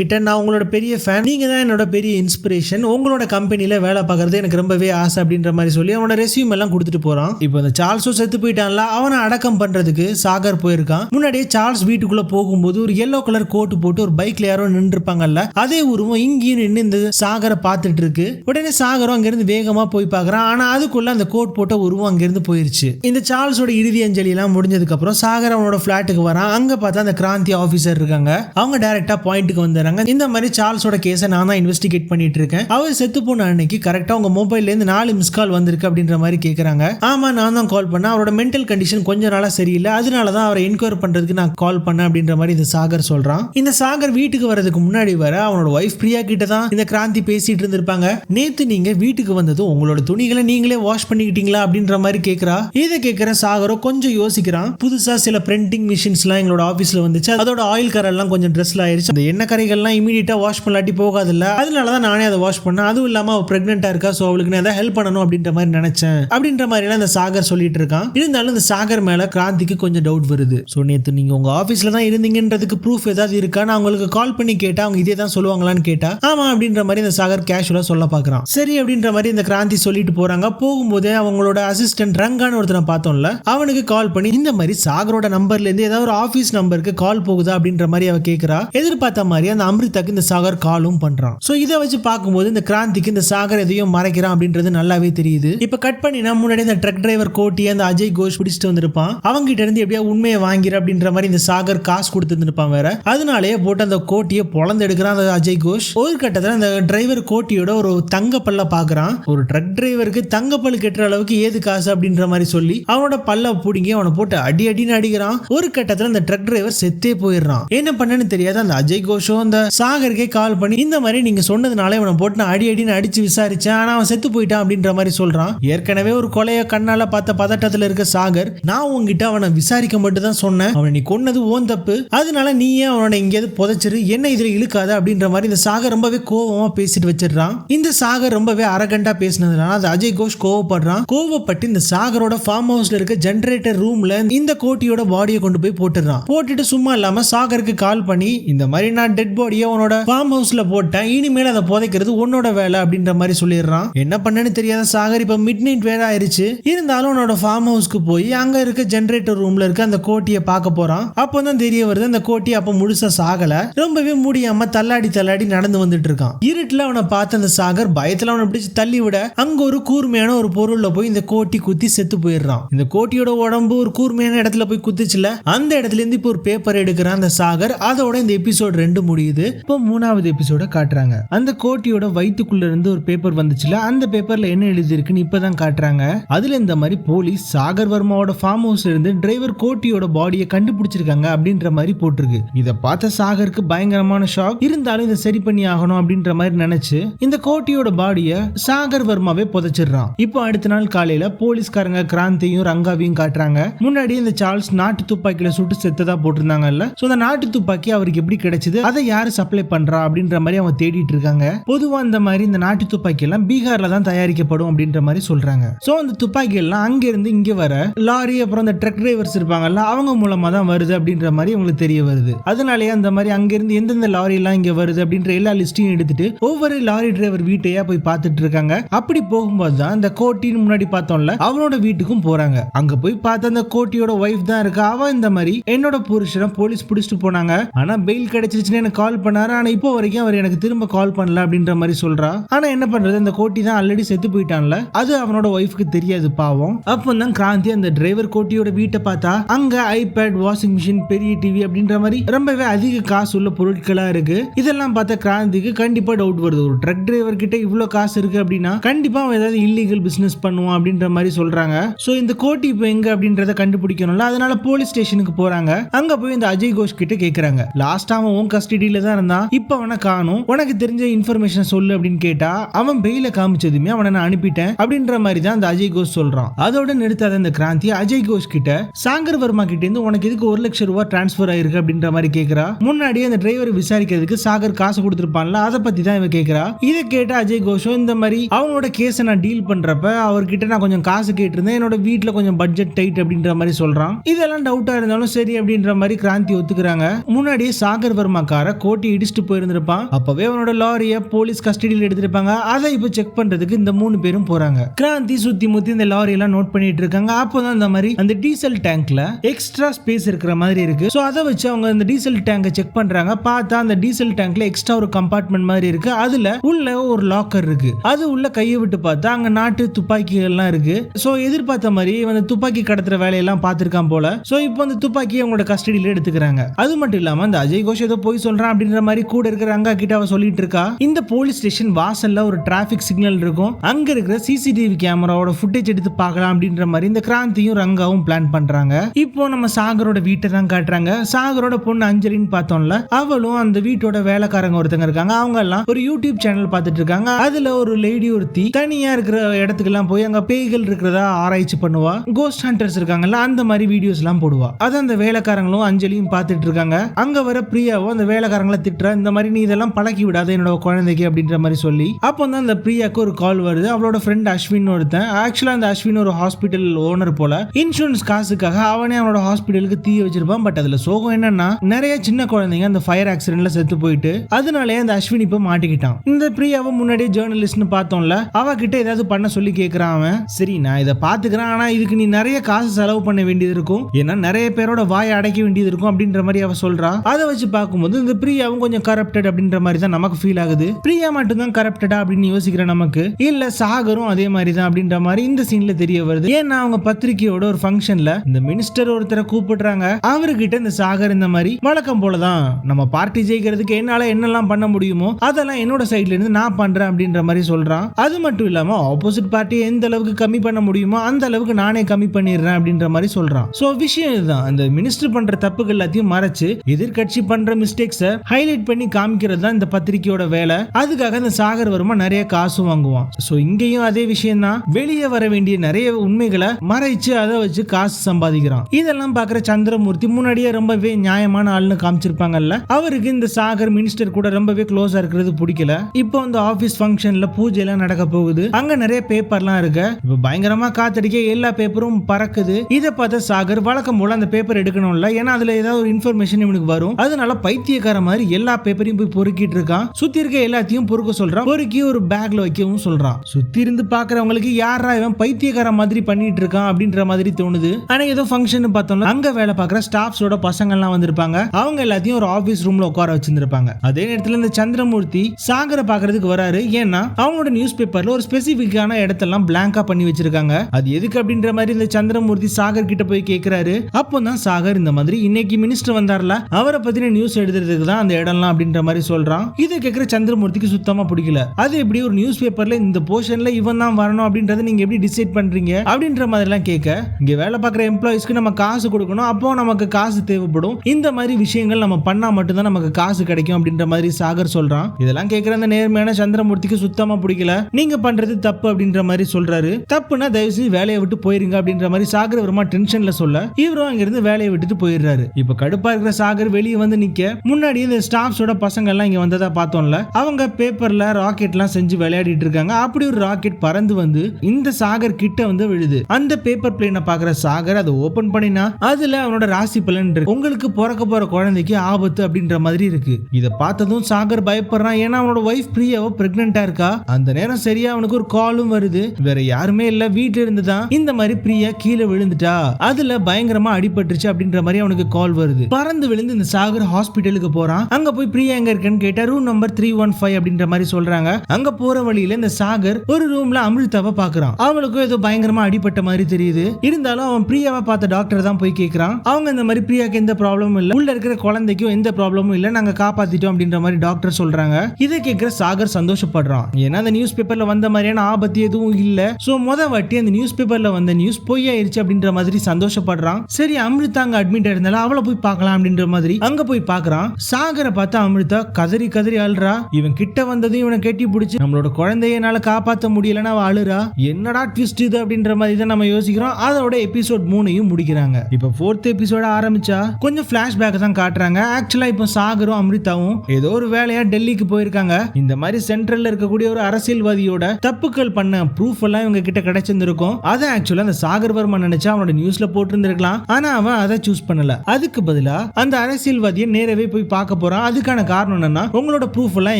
[SPEAKER 1] கிட்ட நான் உங்களோட பெரிய ஃபேன் நீங்க தான் என்னோட பெரிய இன்ஸ்பிரேஷன் உங்களோட கம்பெனியில வேலை பார்க்கறது எனக்கு ரொம்பவே ஆசை அப்படின்ற மாதிரி சொல்லி அவனோட ரெசியூம் எல்லாம் கொடுத்துட்டு போறான். இப்போ இந்த சார்ல்ஸும் செத்து போயிட்டான்ல. அவனை அடக்கம் பண்றதுக்கு சாகர் போயிருக்கான். முன்னாடியே சார்ல்ஸ் வீட்டுக்குள்ள போகும்போது ஒரு எல்லோ கலர் கோட் போட்டு ஒரு பைக்ல யாரோ நின்று இருப்பாங்கல்ல அதே உருவம் இங்கேயும் நின்று இந்த சாகரை பார்த்துட்டு இருக்கு. உடனே சாகரம் அங்கிருந்து வேகமா போய் பார்க்கறான். ஆனா அதுக்குள்ள அந்த கோட் போட்ட உருவம் அங்கிருந்து போயிருச்சு. இந்த சார்ல்ஸோட இறுதி அஞ்சலி எல்லாம் முடிஞ்சதுக்கு அப்புறம் சாகர் அவனோட பிளாட்டுக்கு வரான். அங்க பார்த்தா அந்த கிராந்தி ஆஃபீஸர் இருக்காங்க. அவங்க டைரக்டா பாயிண்ட்டுக்கு வந்துடுறாங்க. இந்த மாதிரி சார்ல்ஸோட கேஸை நான் தான் இன்வெஸ்டிகேட் பண்ணிட்டு இருக்கேன். அவர் செத்து போன அன்னைக்கு கரெக்டா உங்க மொபைல்ல இருந்து நாலு மிஸ் கால் வந்திருக்கு அப்படின்ற மாதிரி கேக்குறாங்க. ஆமா நான் தான் கால் பண்ணேன். அவரோட மென்டல் கண்டிஷன் கொஞ்ச நாளா சரியில்லை. அதனால தான் அவரை என்கொயர் பண்றதுக்கு நான் கால் பண்ணேன் அப்படின்ற மாதிரி இந்த சாகர் சொல்றான். இந்த சாகர் வீட்டுக்கு வரதுக்கு முன்னாடி வர அவனோட ஒய்ஃப் பிரியா கிட்ட தான் இந்த கிராந்தி பேசிட்டு இருந்திருப்பாங்க. நேத்து நீங்க வீட்டுக்கு வந்ததும் உங்களோட துணிகளை நீங்களே வாஷ் பண்ணிக்கிட்டீங்களா அப்படின்ற மாதிரி கேக்குறா. இதை கேட்கிற சாகரோ கொஞ்சம் யோசிக்கிறான். புதுசா சில பிரிண்டிங் மிஷின்ஸ்லாம் எங்களோட ஆபீஸ்ல வந்துச்சு. அதோட ஆயில் கரெல்லாம் கொஞ்சம் ட்ரெஸ்ல ஆயிடுச்சு அந்த எண்ணெய் கரைகள்லாம் இமீடியட்டா வாஷ் பண்ணலாட்டி போகாதுல்ல. அதனால தான் நானே அதை வாஷ் பண்ணேன். அதுவும் இல்லாம அவள் பிரெக்னெண்டா இருக்கா ஸோ அவளுக்கு நான் ஹெல்ப் பண்ணணும் அப்படின்ற மாதிரி நினைச்சேன். அப்படின்ற மாதிரி எல்லாம் இந்த சாகர் சொல்லிட்டு இருக்கான். இருந்தாலும் இந்த சாகர் மேல கிராந்திக்கு கொஞ்சம் டவுட் வருது. ஸோ நேத்து நீங்க உங்க ஆபீஸ்ல தான் இருந்தீங்கன்றதுக்கு ப்ரூஃப் ஏதாவது இருக்கா? நான் உங்களுக்கு கால் பண்ணி கேட்டா அவங்க இதே தான் சொல்லுவாங்களான்னு கேட்டா ஆமா அப்படின்ற மாதிரி இந்த சாகர் கேஷுவலா சொல்ல பாக்குறான். சரி அப்படின்ற மாதிரி இந்த கிராந்தி சொல்லிட்டு போறாங்க. போகும்போதே அவங்களோட அசிஸ்டன்ட் ரங்கான்னு ஒருத்தனை பார்த்தோம்ல அவனுக்கு கால் பண்ணி இந்த மாதிரி சாகரோட நம்பர்ல இருந்து ஏதாவது ஒரு ஆபீஸ் நம்பருக்கு கால் போகுது அப்படின்ற மாதிரி அவ கேக்குறா. எதிர்பார்த்த மாதிரி அந்த அமிர்தாக்கு இந்த சாகர் காலும் பண்றான். சோ இதை வச்சு பார்க்கும்போது இந்த கிராந்திக்கு இந்த சாகர் எதையும் மறைக்கிறான் அப்படின்றது நல்லாவே தெரியுது. இப்ப கட் பண்ணினா முன்னாடி இந்த ட்ரக் டிரைவர் கோட்டி அந்த அஜய் கோஷ் பிடிச்சிட்டு வந்திருப்பான். அவங்க கிட்ட இருந்து எப்படியா உண்மையை வாங்கிற அப்படின்ற மாதிரி இந்த சாகர் காசு கொடுத்துருப்பான் வேற. அதனாலேயே போட்டு அந்த கோட்டியை பொழந்து எடுக்கிறான் அந்த அஜய் கோஷ். ஒரு கட்டத்துல அந்த டிரைவர் கோட்டியோட ஒரு தங்க பல்ல பாக்குறான். ஒரு ட்ரக் டிரைவருக்கு தங்க கெட்டுற அளவுக்கு ஏது காசு அப்படின்ற மாதிரி சொல்லி அவனோட பல்ல பிடிங்கி அவனை போட்டு அடி அடின்னு அடிக்கிறான். ஒரு கட்டத்தில் அந்த ட்ரக் டிரைவர் செத்தே போயிடுறான். என்ன பண்ணனு தெரியாத. அந்த அஜய் கோஷும் அந்த சாகருக்கே கால் பண்ணி இந்த மாதிரி நீங்க சொன்னதுனால இவனை போட்டு நான் அடி அடின்னு அடிச்சு விசாரிச்சேன். ஆனா அவன் செத்து போயிட்டான் அப்படின்ற மாதிரி சொல்றான். ஏற்கனவே ஒரு கொலைய கண்ணால பார்த்த பதட்டத்துல இருக்க சாகர் நான் உங்ககிட்ட அவனை விசாரிக்க மட்டும் தான் சொன்னேன். அவனை நீ கொன்னது ஓன் தப்பு. அதனால நீ ஏன் அவனை எங்கேயாவது புதைச்சிரு? என்ன இதுல இழுக்காத? அப்படின்ற மாதிரி இந்த சாகர் ரொம்பவே கோவமா பேசிட்டு வச்சிடுறான். இந்த சாகர் ரொம்பவே அரகண்டா பேசினதுனால அது அஜய் கோஷ் கோவப்படுறான். கோவப்பட்டு இந்த சாகரோட ஃபார்ம் ஹவுஸ்ல இருக்க ஜென்ரேட்டர் ரூம்ல இந்த கோட்டியோட பாடியை கொண்டு போய் போட்டுறான் போட்டுட்டு சும்மா இல்லாம சாகருக்கு கால் பண்ணி இந்த மாதிரி நான் டெட் பாடியை உன்னோட ஃபார்ம் ஹவுஸ்ல போட்டேன் இனிமேல் அதை புதைக்கிறது உன்னோட வேலை அப்படின்ற மாதிரி சொல்லிடுறான். என்ன பண்ணேன்னு தெரியாத சாகர் இப்ப மிட் நைட் வேலை ஆயிருச்சு. இருந்தாலும் உன்னோட ஃபார்ம் ஹவுஸ்க்கு போய் அங்க இருக்க ஜென்ரேட்டர் ரூம்ல இருக்க அந்த கோட்டியை பார்க்க போறான். அப்பதான் தெரிய வருது அந்த கோட்டி அப்ப முழுசா சாகல. ரொம்பவே முடியாம தள்ளாடி தள்ளாடி நடந்து வந்துட்டு இருக்கான். இருட்டுல அவனை பார்த்த அந்த சாகர் பயத்துல அவனை பிடிச்சு தள்ளி விட அங்க ஒரு கூர்மையான ஒரு பொருள்ல போய் இந்த கோட்டி குத்தி செத்து போயிடுறான். இந்த கோட்டியோட உடம்பு ஒரு கூர்மையான இடத்துல போய் குத்துச்சுல அந்த இடத்துல இருந்து இப்போ ஒரு பேப்பர் எடுக்கிறான். அந்த சாகர் அதோட இந்த எபிசோட் ரெண்டு முடியுது. இப்போ மூணாவது எபிசோட காட்டுறாங்க. அந்த கோட்டியோட வயிற்றுக்குள்ள இருந்து ஒரு பேப்பர் வந்துச்சுல அந்த பேப்பர்ல என்ன எழுதியிருக்குன்னு இப்பதான் காட்டுறாங்க. அதுல இந்த மாதிரி போலீஸ் சாகர் வர்மாவோட ஃபார்ம் ஹவுஸ்ல இருந்து டிரைவர் கோட்டியோட பாடியை கண்டுபிடிச்சிருக்காங்க அப்படின்ற மாதிரி போட்டிருக்கு. இதை பார்த்த சாகருக்கு பயங்கரமான ஷாக் இருந்தாலும் இதை சரி பண்ணி ஆகணும் அப்படின்ற மாதிரி நினைச்சு இந்த கோட்டியோட பாடியை சாகர் வர்மாவே புதைச்சிடுறான். இப்போ அடுத்த நாள் காலையில போலீஸ்காரங்க கிராந்தியும் ரங்காவையும் காட்டுறாங்க. முன்னாடி இந்த சார்ல்ஸ் நாட்டு துப்பாக்கியில சுட்டு செத்ததா போட்டிருந்தாங்கல்ல ஸோ அந்த நாட்டு துப்பாக்கி அவருக்கு எப்படி கிடைச்சது? அதை யாரு சப்ளை பண்றா? அப்படின்ற மாதிரி அவங்க தேடிட்டு இருக்காங்க. பொதுவாக இந்த மாதிரி இந்த நாட்டு துப்பாக்கி எல்லாம் பீகார்ல தான் தயாரிக்கப்படும் அப்படின்ற மாதிரி சொல்றாங்க. ஸோ அந்த துப்பாக்கி எல்லாம் அங்க இருந்து இங்க வர லாரி அப்புறம் அந்த ட்ரக் டிரைவர்ஸ் இருப்பாங்கல்ல அவங்க மூலமா தான் வருது அப்படின்ற மாதிரி உங்களுக்கு தெரிய வருது. அதனாலேயே அந்த மாதிரி அங்க இருந்து எந்தெந்த லாரி எல்லாம் இங்க வருது அப்படின்ற எல்லா லிஸ்டையும் எடுத்துட்டு ஒவ்வொரு லாரி டிரைவர் வீட்டையா போய் பார்த்துட்டு இருக்காங்க. அப்படி போகும்போது தான் இந்த கோட்டின்னு முன்னாடி பார்த்தோம்ல அவனோட வீட்டுக்கும் போறாங்க. அங்க போய் பார்த்த அந்த கோட்டியோட ஒய்ஃப் தான் இருக்கா? அவன் இந்த மாதிரி என்னோட புருஷனை போலீஸ் பிடிச்சிட்டு போனாங்க. ஆனா பெயில் கிடைச்சிருச்சுன்னு எனக்கு கால் பண்ணாரு. ஆனா இப்போ வரைக்கும் அவர் எனக்கு திரும்ப கால் பண்ணல அப்படின்ற மாதிரி சொல்றா. ஆனா என்ன பண்றது? அந்த கோட்டி தான் ஆல்ரெடி செத்து போயிட்டான்ல. அது அவனோட ஒய்ஃப்க்கு தெரியாது பாவம். அப்போ தான் கிராந்தி அந்த டிரைவர் கோட்டியோட வீட்டை பார்த்தா அங்க ஐபேட் வாஷிங் மிஷின் பெரிய டிவி அப்படின்ற மாதிரி ரொம்பவே அதிக காசு உள்ள பொருட்களா இருக்கு. இதெல்லாம் பார்த்தா கிராந்திக்கு கண்டிப்பா டவுட் வருது. ஒரு ட்ரக் டிரைவர் கிட்ட இவ்வளவு காசு இருக்கு அப்படின்னா கண்டிப்பா அவன் ஏதாவது இல்லீகல் பிசினஸ் பண்ணுவான் அப்படின்ற மாதிரி சொல்றாங்க. சோ இந்த கோட்டி இப்போ எங்க அப்படின்றத கண்டுபிடிக்கணும்ல? அதனால போலீஸ் ஸ்டேஷனுக்கு போறாங்க. அங்க போய் இந்த அஜய் கோஷ் கிட்ட கேக்குறாங்க. லாஸ்ட் அவன் உன் கஸ்டடியில தான் இருந்தான். இப்போ அவனை காணும். உனக்கு தெரிஞ்ச இன்ஃபர்மேஷன் சொல்லு அப்படின்னு கேட்டா அவன் பெயில காமிச்சதுமே அவனை நான் அனுப்பிட்டேன் அப்படின்ற மாதிரி தான் அந்த அஜய் கோஷ் சொல்றான். அதோட நிறுத்தாத அந்த கிராந்தி அஜய் கோஷ் கிட்ட சாங்கர் வர்மா கிட்ட இருந்து உனக்கு எதுக்கு ஒரு லட்சம் ரூபாய் டிரான்ஸ்பர் ஆயிருக்கு? அப்படின்ற மாதிரி கேக்குறா. முன்னாடி அந்த டிரைவர் விசாரிக்கிறதுக்கு சாகர் காசு கொடுத்துருப்பான்ல அதை பத்தி தான் இவன் கேக்குறா. இதை கேட்ட அஜய் கோஷோ இந்த மாதிரி அவனோட கேஸை நான் டீல் பண்றப்ப அவர்கிட்ட நான் கொஞ்சம் காசு கேட்டிருந்தேன். என்னோட வீட்டுல கொஞ்சம் பட்ஜெட் டைட் அப்படின்ற மாதிரி சொல்றான். இதெல்லாம் டவுட்டா இருந்தாலும் சரி அப்படின்ற மாதிரி கிராந்தி ஒத்துக்கிறாங்க. முன்னாடி சாகர் வர்மா காரை கோட்டி இடிச்சுட்டு போயிருந்திருப்பான். அப்பவே அவனோட லாரிய போலீஸ் கஸ்டடியில் எடுத்திருப்பாங்க. அதை இப்போ செக் பண்றதுக்கு இந்த மூணு பேரும் போறாங்க. கிராந்தி சுத்தி முத்தி இந்த லாரி எல்லாம் நோட் பண்ணிட்டு இருக்காங்க. அப்போதான் இந்த மாதிரி அந்த டீசல் டேங்க்ல எக்ஸ்ட்ரா ஸ்பேஸ் இருக்கிற மாதிரி இருக்கு. ஸோ அதை வச்சு அவங்க அந்த டீசல் டேங்கை செக் பண்றாங்க. பார்த்தா அந்த டீசல் டேங்க்ல எக்ஸ்ட்ரா ஒரு கம்பார்ட்மெண்ட் மாதிரி இருக்கு. அதுல உள்ள ஒரு லாக்கர் இருக்கு. அது உள்ள கையை விட்டு பார்த்தா அங்க நாட்டு துப்பாக்கிகள்லாம் இருக்கு. ஸோ எதிர்பார்த்த மாதிரி அந்த துப்பாக்கி கடத்துற வேலையெல்லாம் பார்த்துருக்கான் போல. ஸோ இப்போ அந்த துப்பாக்கியை அவங்களோட கஸ்டடியில் எடுத்துக்கிறாங்க. அது மட்டும் இல்லாம அந்த அஜய் கோஷ் ஏதோ போய் சொல்றான் அப்படின்ற மாதிரி கூட இருக்கிற அங்கா கிட்ட அவ சொல்லிட்டு இருக்கா. இந்த போலீஸ் ஸ்டேஷன் வாசல்ல ஒரு டிராபிக் சிக்னல் இருக்கும். அங்க இருக்கிற சிசிடிவி கேமராவோட ஃபுட்டேஜ் எடுத்து பார்க்கலாம் அப்படின்ற மாதிரி இந்த கிராந்தியும் ரங்காவும் பிளான் பண்றாங்க. இப்போ நம்ம சாகரோட வீட்டை தான் காட்டுறாங்க. சாகரோட பொண்ணு அஞ்சலின்னு பார்த்தோம்ல அவளும் அந்த வீட்டோட வேலைக்காரங்க ஒருத்தங்க இருக்காங்க. அவங்க எல்லாம் ஒரு யூடியூப் சேனல் பார்த்துட்டு இருக்காங்க. அதுல ஒரு லேடி ஒருத்தி தனியா இருக்கிற இடத்துக்கு எல்லாம் போய் அங்க பேய்கள் இருக்கிறதா ஆராய்ச்சி பண்ணுவா. கோஸ்ட் ஹண்டர்ஸ் இருக்காங்கல்ல அந்த மாதிரி வீடியோஸ் எல்லாம் போடுவா. அது அந்த வேலைக்காரங்களும் அஞ்சலியும் பார்த்து பார்த்துட்டு இருக்காங்க அங்க வர பிரியாவோ அந்த வேலைக்காரங்களை திட்டுற இந்த மாதிரி நீ இதெல்லாம் பழக்கி விடாத என்னோட குழந்தைக்கு அப்படின்ற மாதிரி சொல்லி அப்போ வந்து அந்த பிரியாக்கு ஒரு கால் வருது. அவளோட ஃப்ரெண்ட் அஸ்வின் ஒருத்தன். ஆக்சுவலா அந்த அஸ்வின் ஒரு ஹாஸ்பிட்டல் ஓனர் போல. இன்சூரன்ஸ் காசுக்காக அவனே அவனோட ஹாஸ்பிட்டலுக்கு தீ வச்சிருப்பான். பட் அதுல சோகம் என்னன்னா நிறைய சின்ன குழந்தைங்க அந்த ஃபயர் ஆக்சிடென்ட்ல செத்து போயிட்டு அதனாலே அந்த அஸ்வின் இப்ப மாட்டிக்கிட்டான். இந்த பிரியாவை முன்னாடியே ஜேர்னலிஸ்ட்னு பார்த்தோம்ல அவகிட்ட ஏதாவது பண்ண சொல்லி கேக்குறான் அவன். சரி நான் இதை பாத்துக்கிறேன் ஆனா இதுக்கு நீ நிறைய காசு செலவு பண்ண வேண்டியது இருக்கும். ஏன்னா நிறைய பேரோட வாயை அடைக்க வேண்டியது இருக்கும் அப்படின்ற மாதிரி அவ சொல்றா. அதை வச்சு பார்க்கும்போது இந்த பிரியாவும் கொஞ்சம் கரப்டட் அப்படின்ற மாதிரி தான் நமக்கு ஃபீல் ஆகுது. பிரியா மட்டும்தான் கரப்டடா அப்படின்னு யோசிக்கிற நமக்கு? இல்ல சாகரும் அதே மாதிரி தான் அப்படின்ற மாதிரி இந்த சீன்ல தெரிய வருது. ஏன்னா அவங்க பத்திரிக்கையோட ஒரு ஃபங்க்ஷன்ல இந்த மினிஸ்டர் ஒருத்தரை கூப்பிடுறாங்க. அவர்கிட்ட இந்த சாகர் இந்த மாதிரி வழக்கம் போலதான் நம்ம பார்ட்டி ஜெயிக்கிறதுக்கு என்னால என்னெல்லாம் பண்ண முடியுமோ அதெல்லாம் என்னோட சைட்ல இருந்து நான் பண்றேன் அப்படின்ற மாதிரி சொல்றான். அது மட்டும் இல்லாம ஆப்போசிட் பார்ட்டியை எந்த அளவுக்கு கம்மி பண்ண முடியுமோ அந்த அளவுக்கு நானே கம்மி பண்ணிடுறேன் அப்படின்ற மாதிரி சொல்றான். சோ விஷயம் இதுதான். அந்த மினிஸ்டர் பண்ற தப்புகள் எல்லாத்தையும் மறைச்சு எதிர்கட்சி பண்ற மிஸ்டேக்ஸ ஹைலைட் பண்ணி காமிக்கிறது தான் இந்த பத்திரிகையோட வேலை. அதுக்காக இந்த சாகர் வருமா நிறைய காசும் வாங்குவான். சோ இங்கேயும் அதே விஷயம் தான் வெளியே வர வேண்டிய நிறைய உண்மைகளை மறைச்சு அதை வச்சு காசு சம்பாதிக்கிறான். இதெல்லாம் பாக்குற சந்திரமூர்த்தி முன்னாடியே ரொம்பவே நியாயமான ஆள்னு காமிச்சிருப்பாங்கல்ல. அவருக்கு இந்த சாகர் மினிஸ்டர் கூட ரொம்பவே க்ளோஸா இருக்கிறது பிடிக்கல. இப்போ அந்த ஆபீஸ் ஃபங்க்ஷன்ல பூஜை எல்லாம் நடக்க போகுது. அங்க நிறைய பேப்பர்லாம் இருக்கு. இப்போ பயங்கரமா காத்தடிக்க எல்லா பேப்பரும் பறக்குது. இதை பார்த்த சாகர் வழக்கம் போல அந்த பேப்பர் எடுக்கணும்ல. ஏன்னா அதுல ஏதாவது ஒரு இன்ஃபர்மேஷன் இவனுக்கு வரும். அதனால பைத்தியக்கார மாதிரி எல்லா பேப்பரையும் போய் பொறுக்கிட்டு இருக்கான். சுத்தி இருக்க எல்லாத்தையும் பொறுக்க சொல்றான். பொறுக்கி ஒரு பேக்ல வைக்கவும் சொல்றான். சுத்தி இருந்து பாக்குறவங்களுக்கு யாரா இவன் பைத்தியக்கார மாதிரி பண்ணிட்டு இருக்கான் அப்படின்ற மாதிரி தோணுது. ஆனா ஏதோ ஃபங்க்ஷன் பார்த்தோம்னா அங்க வேலை பாக்குற ஸ்டாஃப்ஸோட பசங்க எல்லாம் வந்திருப்பாங்க. அவங்க எல்லாத்தையும் ஒரு ஆபீஸ் ரூம்ல உட்கார வச்சிருந்திருப்பாங்க. அதே நேரத்துல இந்த சந்திரமூர்த்தி சாகரை பாக்குறதுக்கு வராரு. ஏன்னா அவங்களோட நியூஸ் பேப்பர்ல ஒரு ஸ்பெசிபிக்கான இடத்தெல்லாம் பிளாங்கா பண்ணி வச்சிருக்காங்க. அது எதுக்கு அப்படின்ற மாதிரி இந்த சந்திரமூர்த்தி சாகர் கிட்ட போய் கேக்குறாரு. அப்போ தான் சாகர் இந்த மாதிரி இன்னைக்கு மினி மினிஸ்டர் வந்தார்ல அவரை பத்தின நியூஸ் எழுதுறதுக்கு தான் அந்த இடம்லாம் அப்படின்ற மாதிரி சொல்றான். இதை கேட்கிற சந்திரமூர்த்திக்கு சுத்தமா பிடிக்கல. அது எப்படி ஒரு நியூஸ் பேப்பர்ல இந்த போர்ஷன்ல இவன் தான் வரணும் அப்படின்றத நீங்க எப்படி டிசைட் பண்றீங்க அப்படின்ற மாதிரி எல்லாம் கேட்க இங்க வேலை பார்க்குற எம்ப்ளாயிஸ்க்கு நம்ம காசு கொடுக்கணும் அப்போ நமக்கு காசு தேவைப்படும். இந்த மாதிரி விஷயங்கள் நம்ம பண்ணா மட்டும்தான் நமக்கு காசு கிடைக்கும் அப்படின்ற மாதிரி சாகர் சொல்றான். இதெல்லாம் கேட்கிற அந்த நேர்மையான சந்திரமூர்த்திக்கு சுத்தமா பிடிக்கல. நீங்க பண்றது தப்பு அப்படின்ற மாதிரி சொல்றாரு. தப்புனா தயவு செய்து வேலையை விட்டு போயிருங்க அப்படின்ற மாதிரி சாகர் வருமா டென்ஷன்ல சொல்ல இவரும் அங்கிருந்து வேலையை விட்டுட்டு போயிடுறாரு. இப்ப கடுப்பா இருக்கிற சாகர் வெளியே வந்து நிக்க. முன்னாடி இந்த ஸ்டாஃப்ஸோட பசங்க எல்லாம் இங்க வந்ததா பார்த்தோம்ல அவங்க பேப்பர்ல ராக்கெட்லாம் செஞ்சு விளையாடிட்டு இருக்காங்க. அப்படி ஒரு ராக்கெட் பறந்து வந்து இந்த சாகர் கிட்ட வந்து விழுது. அந்த பேப்பர் பிளேனை பாக்குற சாகர் அதை ஓபன் பண்ணினா அதுல அவனோட ராசி பலன் இருக்கு. உங்களுக்கு பிறக்க போற குழந்தைக்கு ஆபத்து அப்படின்ற மாதிரி இருக்கு. இதை பார்த்ததும் சாகர் பயப்படுறான். ஏன்னா அவனோட ஒய்ஃப் பிரியாவோ பிரெக்னெண்டா இருக்கா? அந்த நேரம் சரியா அவனுக்கு ஒரு காலும் வருது. வேற யாருமே இல்ல. வீட்டுல இருந்து தான் இந்த மாதிரி பிரியா கீழே விழுந்துட்டா. அதுல பயங்கரமா அடிபட்டுருச்சு அப்படின்ற மாதிரி அவனுக்கு கால் வருது. பறந்து விழுந்து இந்த சாகர் ஹாஸ்பிட்டலுக்கு போறான். அங்க போய் பிரியா எங்க இருக்கேன்னு கேட்டா room number three one five அப்படின்ற மாதிரி சொல்றாங்க. அங்க போற வழியில இந்த சாகர் ஒரு ரூம்ல அமிர்தாவை பாக்குறான் அவளுக்கும் ஏதோ பயங்கரமா அடிபட்ட மாதிரி தெரியுது. இருந்தாலும் அவன் பிரியாவை பார்த்த டாக்டர் தான் போய் கேக்குறான். அவங்க இந்த மாதிரி பிரியாக்கு எந்த ப்ராப்ளமும் இல்ல. உள்ள இருக்கிற குழந்தைக்கும் எந்த ப்ராப்ளமும் இல்ல. நாங்க காப்பாத்திட்டோம் அப்படின்ற மாதிரி டாக்டர் சொல்றாங்க. இதை கேட்கிற சாகர் சந்தோஷப்படுறான். ஏன்னா அந்த நியூஸ் பேப்பர்ல வந்த மாதிரியான ஆபத்து எதுவும் இல்ல. சோ முத வாட்டி அந்த நியூஸ் பேப்பர்ல வந்த நியூஸ் பொய்யாயிருச்சு அப்படின்ற மாதிரி சந்தோஷப்படுறான். சரி அமிர்தா அங்க அட்மிட் ஆயிருந்தாலும் அவளை போய் பார்க்கலாம் அப்படின்ற மாதிரி அங்க போய் பாக்குறான் சாகரை பார்த்து அமிர்தா கதறி கதறி அழுறா. இவன் கிட்ட வந்ததும் இவனை கட்டி பிடிச்சி நம்மளோட குழந்தைய என்னால காப்பாத்த முடியலன்னா அவ அழுறா. என்னடா ட்விஸ்ட் இது அப்படின்ற மாதிரி தான் நம்ம யோசிக்கிறோம். அதோட எபிசோட் மூணையும் முடிக்கிறாங்க. இப்போ ஃபோர்த் எபிசோட ஆரம்பிச்சா கொஞ்சம் பிளாஷ்பேக் தான் காட்டுறாங்க. ஆக்சுவலா இப்போ சாகரும் அமிர்தாவும் ஏதோ ஒரு வேலையா டெல்லிக்கு போயிருக்காங்க. இந்த மாதிரி சென்ட்ரல்ல இருக்கக்கூடிய ஒரு அரசியல்வாதியோட தப்புக்கள் பண்ண ப்ரூஃப் எல்லாம் இவங்க கிட்ட கிடைச்சிருந்திருக்கும். அதை ஆக்சுவலா அந்த சாகர் வர்மா நினைச்சா அவனோட நியூஸ்ல போட்டிருந்திருக்கலாம். ஆனா அவன் அதை சூஸ் பண்ணல. அதுக்கு பதில் அந்த அரசியல்வாதியை நேரவே போய் பார்க்க போறான். அதுக்கான காரணம் என்னன்னா உங்களோட ப்ரூஃப் எல்லாம்